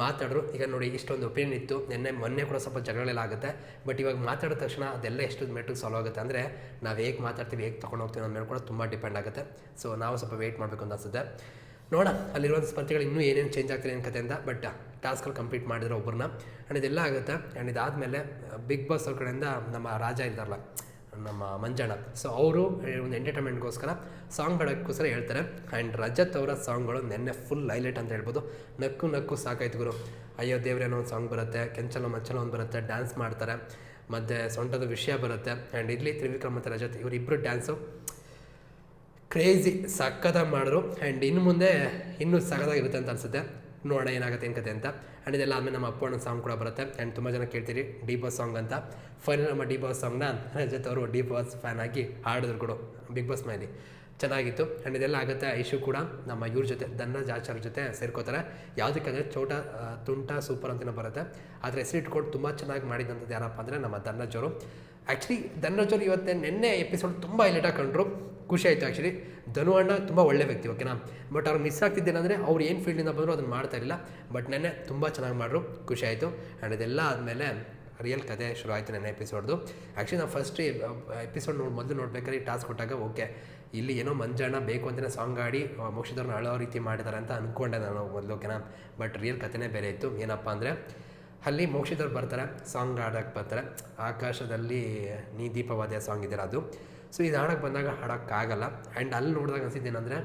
Speaker 1: ಮಾತಾಡಿದ್ರು ಈಗ ನೋಡಿ, ಇಷ್ಟೊಂದು ಒಪಿನಿಯನ್ ಇತ್ತು. ನಿನ್ನೆ, ಮೊನ್ನೆ ಕೂಡ ಸ್ವಲ್ಪ ಜಗಳಗಳೆಲ್ಲ ಆಗುತ್ತೆ. ಬಟ್ ಇವಾಗ ಮಾತಾಡಿದ ತಕ್ಷಣ ಅದೆಲ್ಲ ಎಷ್ಟು ಮೆಟ್ಟಿಗೆ ಸಾಲ್ವ್ ಆಗುತ್ತೆ ಅಂದರೆ ನಾವು ಹೇಗೆ ಮಾತಾಡ್ತೀವಿ, ಹೇಗೆ ತೊಗೊಂಡು ಹೋಗ್ತೀವಿ ಅನ್ನೋ ಮೇಲೆ ಕೂಡ ತುಂಬ ಡಿಪೆಂಡ್ ಆಗುತ್ತೆ. ಸೊ ನಾವು ಸ್ವಲ್ಪ ವೆಯ್ಟ್ ಮಾಡಬೇಕು ಅಂತ ಅನಿಸುತ್ತೆ. ನೋಡ, ಅಲ್ಲಿರುವಂಥ ಸ್ಪರ್ಧಿಗಳು ಇನ್ನೂ ಏನೇನು ಚೇಂಜ್ ಆಗ್ತಾರೆ ಏನು ಕತೆ ಅಂತ ಬಟ್ ಟಾಸ್ಕಲ್ಲಿ ಕಂಪ್ಲೀಟ್ ಮಾಡಿದ್ರೆ ಒಬ್ಬರನ್ನ ಆ್ಯಂಡ್ ಇದೆಲ್ಲ ಆಗುತ್ತೆ. ಆ್ಯಂಡ್ ಇದಾದಮೇಲೆ ಬಿಗ್ ಬಾಸ್ ಅವ್ರ ಕಡೆಯಿಂದ ನಮ್ಮ ರಾಜ ಇದ್ದಾರಲ್ಲ ನಮ್ಮ ಮಂಜಣ್ಣ. ಸೊ ಅವರು ಒಂದು ಎಂಟರ್ಟೈನ್ಮೆಂಟ್ಗೋಸ್ಕರ ಸಾಂಗ್ ಹಾಡೋಕ್ಕೋಸ್ಕರ ಹೇಳ್ತಾರೆ. ಆ್ಯಂಡ್ ರಜತ್ ಅವರ ಸಾಂಗ್ಗಳು ನೆನ್ನೆ ಫುಲ್ ಹೈಲೈಟ್ ಅಂತ ಹೇಳ್ಬೋದು. ನಕ್ಕು ನಕ್ಕು ಸಾಕಾಯ್ತು ಗುರು. ಅಯ್ಯೋ, ದೇವ್ರೆ ಅನ್ನೋ ಒಂದು ಸಾಂಗ್ ಬರುತ್ತೆ. ಕೆಂಚಲ ಮಂಚಲ ಒಂದು ಬರುತ್ತೆ. ಡ್ಯಾನ್ಸ್ ಮಾಡ್ತಾರೆ. ಮತ್ತು ಸೊಂಟದ ವಿಷಯ ಬರುತ್ತೆ. ಆ್ಯಂಡ್ ಇಲ್ಲಿ ತ್ರಿವಿಕ್ರಮ್ ಮತ್ತು ರಜತ್ ಇವರಿಬ್ಬರು ಡ್ಯಾನ್ಸು ಕ್ರೇಜಿ ಸಖತ್ತಾಗಿ ಮಾಡಿದ್ರು. ಆ್ಯಂಡ್ ಇನ್ನು ಮುಂದೆ ಇನ್ನೂ ಸಖತ್ತಾಗಿರುತ್ತೆ ಅಂತ ಅನಿಸುತ್ತೆ. ನೋಡೋಣ ಏನಾಗುತ್ತೆ ಏನು ಕತೆ ಅಂತ. ಆ್ಯಂಡ್ ಇದೆಲ್ಲ ಆದಮೇಲೆ ನಮ್ಮ ಅಪ್ಪ ಅಣ್ಣ ಸಾಂಗ್ ಕೂಡ ಬರುತ್ತೆ. ಆ್ಯಂಡ್ ತುಂಬ ಜನ ಕೇಳ್ತೀರಿ ಡಿ ಬಾಸ್ ಸಾಂಗ್ ಅಂತ. ಫೈನಲ್ ನಮ್ಮ ಡಿ ಬಾಸ್ ಸಾಂಗ್ನ ರಜತ್ ಅವರು ಡಿ ಬಾಸ್ ಫ್ಯಾನ್ ಆಗಿ ಹಾಡಿದ್ರು ಕೂಡ. ಬಿಗ್ ಬಾಸ್ ಮೇಲೆ ಚೆನ್ನಾಗಿತ್ತು. ಆ್ಯಂಡ್ ಇದೆಲ್ಲ ಆಗುತ್ತೆ ಐಶು ಕೂಡ ನಮ್ಮ ಇವ್ರ ಜೊತೆ ದನ್ನ ಆಚಾರ್ಯ ಜೊತೆ ಸೇರ್ಕೋತಾರೆ. ಯಾವುದಕ್ಕಂದರೆ ಚೋಟ ತುಂಟ ಸೂಪರ್ ಅಂತಲೇ ಬರುತ್ತೆ. ಆದರೆ ಹೆಸರು ಇಟ್ಕೊಂಡು ತುಂಬ ಚೆನ್ನಾಗಿ ಮಾಡಿದಂಥದ್ದು ಯಾರಪ್ಪ ಅಂದರೆ ನಮ್ಮ ಧನರಾಜ್ ಅವರು. ಆ್ಯಕ್ಚುಲಿ ಅವರು ಇವತ್ತೇ ನಿನ್ನೆ ಎಪಿಸೋಡ್ ತುಂಬ ಹೈಲೈಟಾಗಿ ಕಂಡ್ರು. ಖುಷಿ ಆಯಿತು ಆ್ಯಕ್ಚುಲಿ ಧನು ಅಣ್ಣ ತುಂಬ ಒಳ್ಳೆ ವ್ಯಕ್ತಿ ಓಕೆನಾ ಬಟ್ ಅವ್ರಿಗೆ ಮಿಸ್ ಆಗ್ತಿದ್ದೇನೆಂದರೆ ಅವ್ರು ಏನು ಫೀಲ್ಡಿಂದ ಬಂದರೂ ಅದನ್ನು ಮಾಡ್ತಾ ಇರಲಿಲ್ಲ. ಬಟ್ ನೆನ್ನೆ ತುಂಬ ಚೆನ್ನಾಗಿ ಮಾಡ್ರು, ಖುಷಿ ಆಯಿತು. ಆ್ಯಂಡ್ ಇದೆಲ್ಲ ಆದಮೇಲೆ ರಿಯಲ್ ಕತೆ ಶುರು ಆಯಿತು ನೆನ್ನೆ ಎಪಿಸೋಡ್ದು ಆ್ಯಕ್ಚುಲಿ ನಾವು ಫಸ್ಟ್ ಎಪಿಸೋಡ್ ನೋಡಿ, ಮೊದಲು ನೋಡ್ಬೇಕಾದ್ರೆ ಈ ಟಾಸ್ಕ್ ಕೊಟ್ಟಾಗ ಓಕೆ ಇಲ್ಲಿ ಏನೋ ಮಂಜಣ್ಣ ಬೇಕು ಅಂತಲೇ ಸಾಂಗ್ ಆಡಿ ಮೋಕ್ಷಿದವ್ರನ್ನ ಅಳೋ ರೀತಿ ಮಾಡಿದ್ದಾರೆ ಅಂತ ಅಂದ್ಕೊಂಡೆ ನಾನು ಮೊದಲು ಓಕೆನಾ ಬಟ್ ರಿಯಲ್ ಕತೆನೇ ಬೇರೆ ಇತ್ತು. ಏನಪ್ಪ ಅಂದರೆ, ಅಲ್ಲಿ ಮೋಕ್ಷಿದವ್ರು ಬರ್ತಾರೆ ಸಾಂಗ್ ಆಡೋಕ್ಕೆ ಬರ್ತಾರೆ. ಆಕಾಶದಲ್ಲಿ ನೀ ದೀಪವಾದ್ಯ ಸಾಂಗ್ ಇದೆಯಲ್ಲ ಅದು. ಸೊ ಇದು ಹಾಡೋಕ್ಕೆ ಬಂದಾಗ ಹಾಡೋಕ್ಕಾಗಲ್ಲ. ಆ್ಯಂಡ್ ಅಲ್ಲಿ ನೋಡಿದಾಗ ಅನಿಸಿದ್ದೇನೆಂದರೆ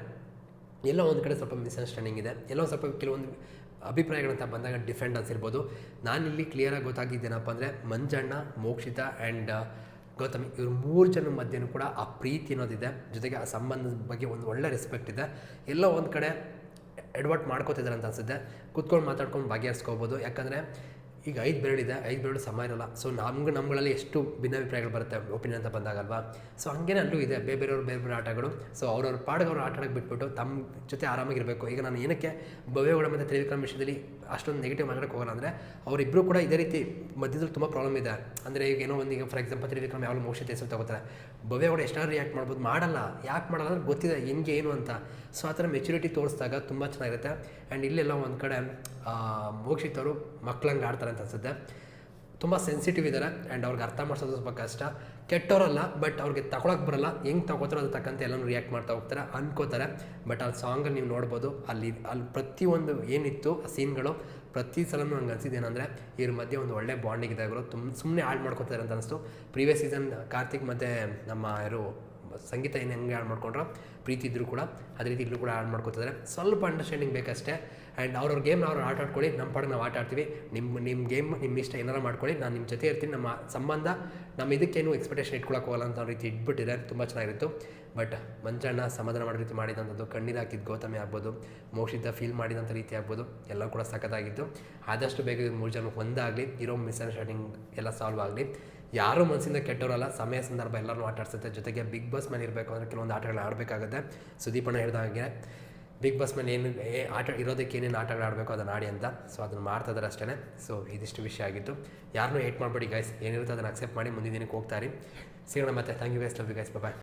Speaker 1: ಎಲ್ಲೋ ಒಂದು ಕಡೆ ಸ್ವಲ್ಪ ಮಿಸ್ಅಂಡರ್ಸ್ಟ್ಯಾಂಡಿಂಗ್ ಇದೆ. ಎಲ್ಲೋ ಸ್ವಲ್ಪ ಕೆಲವೊಂದು ಅಭಿಪ್ರಾಯಗಳಂತ ಬಂದಾಗ ಡಿಫ್ರೆಂಟ್ ಅನಿಸಿರ್ಬೋದು. ನಾನಿಲ್ಲಿ ಕ್ಲಿಯರಾಗಿ ಗೊತ್ತಾಗಿದ್ದೇನಪ್ಪ ಅಂದರೆ, ಮಂಜಣ್ಣ, ಮೋಕ್ಷಿತ ಆ್ಯಂಡ್ ಗೌತಮಿ ಇವ್ರು ಮೂರು ಜನ ಮಧ್ಯೆನೂ ಕೂಡ ಆ ಪ್ರೀತಿ ಅನ್ನೋದಿದೆ. ಜೊತೆಗೆ ಆ ಸಂಬಂಧದ ಬಗ್ಗೆ ಒಂದು ಒಳ್ಳೆ ರೆಸ್ಪೆಕ್ಟ್ ಇದೆ. ಎಲ್ಲೋ ಒಂದು ಕಡೆ ಎಡ್ವರ್ಟ್ ಮಾಡ್ಕೋತಿದ್ದಾರೆ ಅಂತ ಅನಿಸುತ್ತೆ. ಕೂತ್ಕೊಂಡು ಮಾತಾಡ್ಕೊಂಡು ಬಗೆಹರಿಸ್ಕೋಬೋದು. ಯಾಕಂದರೆ ಈಗ ಐದು ಬೆರಳಿದೆ ಐದು ಬೆರಳು ಸಮ ಇರಲ್ಲ. ಸೊ ನಮ್ಗೆ, ನಮ್ಗಳಲ್ಲಿ ಎಷ್ಟು ಭಿನ್ನಾಭಿಪ್ರಾಯಗಳು ಬರುತ್ತೆ ಒಪಿನಿಯನ್ ಅಂತ ಬಂದಾಗಲ್ವಾ? ಸೊ ಹಂಗೇನೆ ಅಲ್ಲೂ ಇದೆ, ಬೇರೆ ಬೇರೆಯವ್ರು ಬೇರೆ ಬೇರೆ ಆಟಗಳು. ಸೊ ಅವ್ರವ್ರ ಪಾಡಿಗೆ ಅವ್ರು ಆಟ ಬಿಟ್ಬಿಟ್ಟು ತಮ್ಮ ಜೊತೆ ಆರಾಮಾಗಿರಬೇಕು ಈಗ ನಾನು ಏನಕ್ಕೆ ಭವ್ಯಗೌಡ ಮತ್ತು ತ್ರಿವಿಕ್ರಮ್ ವಿಷಯದಲ್ಲಿ ಅಷ್ಟೊಂದು ನೆಗೆಟಿವ್ ಮಾತಾಡೋಕ್ಕೆ ಹೋಗಲ್ಲ ಅಂದರೆ ಅವರಿಬ್ಬರು ಕೂಡ ಇದೇ ರೀತಿ ಮಧ್ಯದಲ್ಲಿ ತುಂಬ ಪ್ರಾಬ್ಲಮ್ ಇದೆ. ಅಂದರೆ ಈಗ ಏನೋ ಒಂದು ಈಗ ಫಾರ್ ಎಕ್ಸಾಂಪಲ್ ತ್ರಿವಿಕ್ರಮ್ ಯಾವಾಗ ಮೋಕ್ಷ ಹೆಸರು ತಗೋತಾರೆ. ಕೂಡ ಎಷ್ಟಾದ್ರು ರಿಯಾಕ್ಟ್ ಮಾಡ್ಬೋದು, ಮಾಡಲ್ಲ. ಯಾಕೆ ಮಾಡಲ್ಲ ಅಂದ್ರೆ ಗೊತ್ತಿದೆ, ಹೆಂಗೆ, ಏನು ಅಂತ. ಸೊ ಆ ಥರ ಮೆಚುರಿಟಿ ತೋರಿಸಿದಾಗ ತುಂಬ ಚೆನ್ನಾಗಿರುತ್ತೆ. ಆ್ಯಂಡ್ ಇಲ್ಲೆಲ್ಲ ಒಂದು ಕಡೆ ಮೋಕ್ಷಿತವರು ಮಕ್ಳಂಗೆ ಆಡ್ತಾರೆ. ಅಂತ ಅನ್ಸುತ್ತೆ. ತುಂಬ ಸೆನ್ಸಿಟಿವ್ ಇದ್ದಾರೆ ಆ್ಯಂಡ್ ಅವ್ರಿಗೆ ಅರ್ಥ ಮಾಡಿಸೋದು ಸ್ವಲ್ಪ ಕಷ್ಟ. ಕೆಟ್ಟವರಲ್ಲ ಬಟ್ ಅವ್ರಿಗೆ ತಗೊಳಕ್ಕೆ ಬರಲ್ಲ. ಹೆಂಗೆ ತಗೋತಾರೋ ಅದು ತಕ್ಕಂತೆ ಎಲ್ಲನೂ ರಿಯಾಕ್ಟ್ ಮಾಡ್ತಾ ಹೋಗ್ತಾರೆ, ಅನ್ಕೋತಾರೆ. ಬಟ್ ಆ ಸಾಂಗಲ್ಲಿ ನೀವು ನೋಡ್ಬೋದು, ಅಲ್ಲಿ ಅಲ್ಲಿ ಪ್ರತಿಯೊಂದು ಏನಿತ್ತು, ಆ ಸೀನ್ಗಳು ಪ್ರತಿ ಸಲನೂ ನಂಗೆ ಅನ್ಸಿದ್ದೇನೆಂದರೆ ಇವ್ರ ಮಧ್ಯೆ ಒಂದು ಒಳ್ಳೆ ಬಾಂಡಿಂಗ್ ಇದೆ ತುಂಬ ಸುಮ್ಮನೆ ಹಾಳು ಮಾಡ್ಕೋತಾರೆ ಅಂತ ಅನಿಸ್ತು. ಪ್ರೀವಿಯಸ್ ಸೀಸನ್ ಕಾರ್ತಿಕ್ ಮತ್ತು ನಮ್ಮ ಯಾರು, ಸಂಗೀತ ಏನು ಹೆಂಗೆ ಹಾಳು ಮಾಡ್ಕೊಂಡ್ರೋ, ಪ್ರೀತಿ ಇದ್ದರೂ ಕೂಡ, ಅದೇ ರೀತಿ ಇಲ್ಲೂ ಕೂಡ ಹಾಳು ಮಾಡ್ಕೊತಿದ್ದಾರೆ ಸ್ವಲ್ಪ ಅಂಡರ್ಸ್ಟ್ಯಾಂಡಿಂಗ್ ಬೇಕಷ್ಟೇ. ಆ್ಯಂಡ್ ಅವ್ರವ್ರ ಗೇಮ್ ಅವ್ರು ಆಟ ಆಡ್ಕೊಳ್ಳಿ ನಮ್ಮ ಪಾಡಿಗೆ ನಾವು ಆಟ ಆಡ್ತೀವಿ. ನಿಮ್ಮ ನಿಮ್ಮ ಗೇಮ್ ನಿಮ್ಮ ಇಷ್ಟ ಏನಾರು ಮಾಡ್ಕೊಳ್ಳಿ, ನಾನು ನಿಮ್ಮ ಜೊತೆ ಇರ್ತೀನಿ. ನಮ್ಮ ಸಂಬಂಧ ನಮ್ಮ ಇದಕ್ಕೇನು ಎಕ್ಸ್ಪೆಕ್ಟೇಷನ್ ಇಟ್ಕೊಳಕ್ಕೆ ಹೋಗಲ್ಲ ಅಂತ ರೀತಿ ಇಟ್ಬಿಟ್ಟಿದ್ದಾರೆ ತುಂಬ ಚೆನ್ನಾಗಿತ್ತು ಬಟ್ ಮಂಜಣ್ಣ ಸಮಾಧಾನ ಮಾಡೋ ರೀತಿ ಮಾಡಿದಂಥದ್ದು, ಕಣ್ಣೀರು ಹಾಕಿದ್ದು ಗೌತಮಿ ಆಗ್ಬೋದು ಮೋಕ್ಷಿತ ಫೀಲ್ ಮಾಡಿದಂಥ ರೀತಿ ಆಗ್ಬೋದು, ಎಲ್ಲ ಕೂಡ ಸಖತ್ತಾಗಿತ್ತು. ಆದಷ್ಟು ಬೇಗ ಮೂರು ಜನಕ್ಕೆ ಒಂದಾಗಲಿ, ಇರೋ ಮಿಸ್ಅಂಡರ್ಸ್ಟ್ಯಾಂಡಿಂಗ್ ಎಲ್ಲ ಸಾಲ್ವ್ ಆಗಲಿ. ಯಾರೂ ಮನಸ್ಸಿಂದ ಕೆಟ್ಟವರಲ್ಲ, ಸಮಯ ಸಂದರ್ಭ ಎಲ್ಲರೂ ಆಟಾಡ್ಸುತ್ತೆ ಜೊತೆಗೆ ಬಿಗ್ ಬಾಸ್ ಮನೆ ಇರಬೇಕು ಅಂದರೆ ಕೆಲವೊಂದು ಆಟಗಳನ್ನ ಆಡಬೇಕಾಗುತ್ತೆ. ಸುದೀಪಣ್ಣ ಹೇಳ್ದಾಗೆ ಬಿಗ್ ಬಾಸ್ ಮೇಲೆ ಏನು ಆಟ ಇರೋದಕ್ಕೆ ಏನೇನು ಆಟಗಳು ಆಡಬೇಕು ಅದನ್ನು ಆಡಿ ಅಂತ. ಸೊ ಅದನ್ನು ಮಾಡ್ತಾ ಇದ್ದಾರೆ ಅಷ್ಟೇ ಸೊ ಇದಿಷ್ಟು ವಿಷಯ ಆಗಿತ್ತು. ಯಾರನ್ನೂ ಏಟ್ ಮಾಡಬೇಡಿ ಗೈಸ್ ಏನಿರುತ್ತೆ ಅದನ್ನು ಅಕ್ಸೆಪ್ಟ್ ಮಾಡಿ ಮುಂದಿನ ದಿನಕ್ಕೆ ಹೋಗ್ತಾರೆ ಸಿಗೋಣ ಮತ್ತೆ. Thank you guys love you guys bye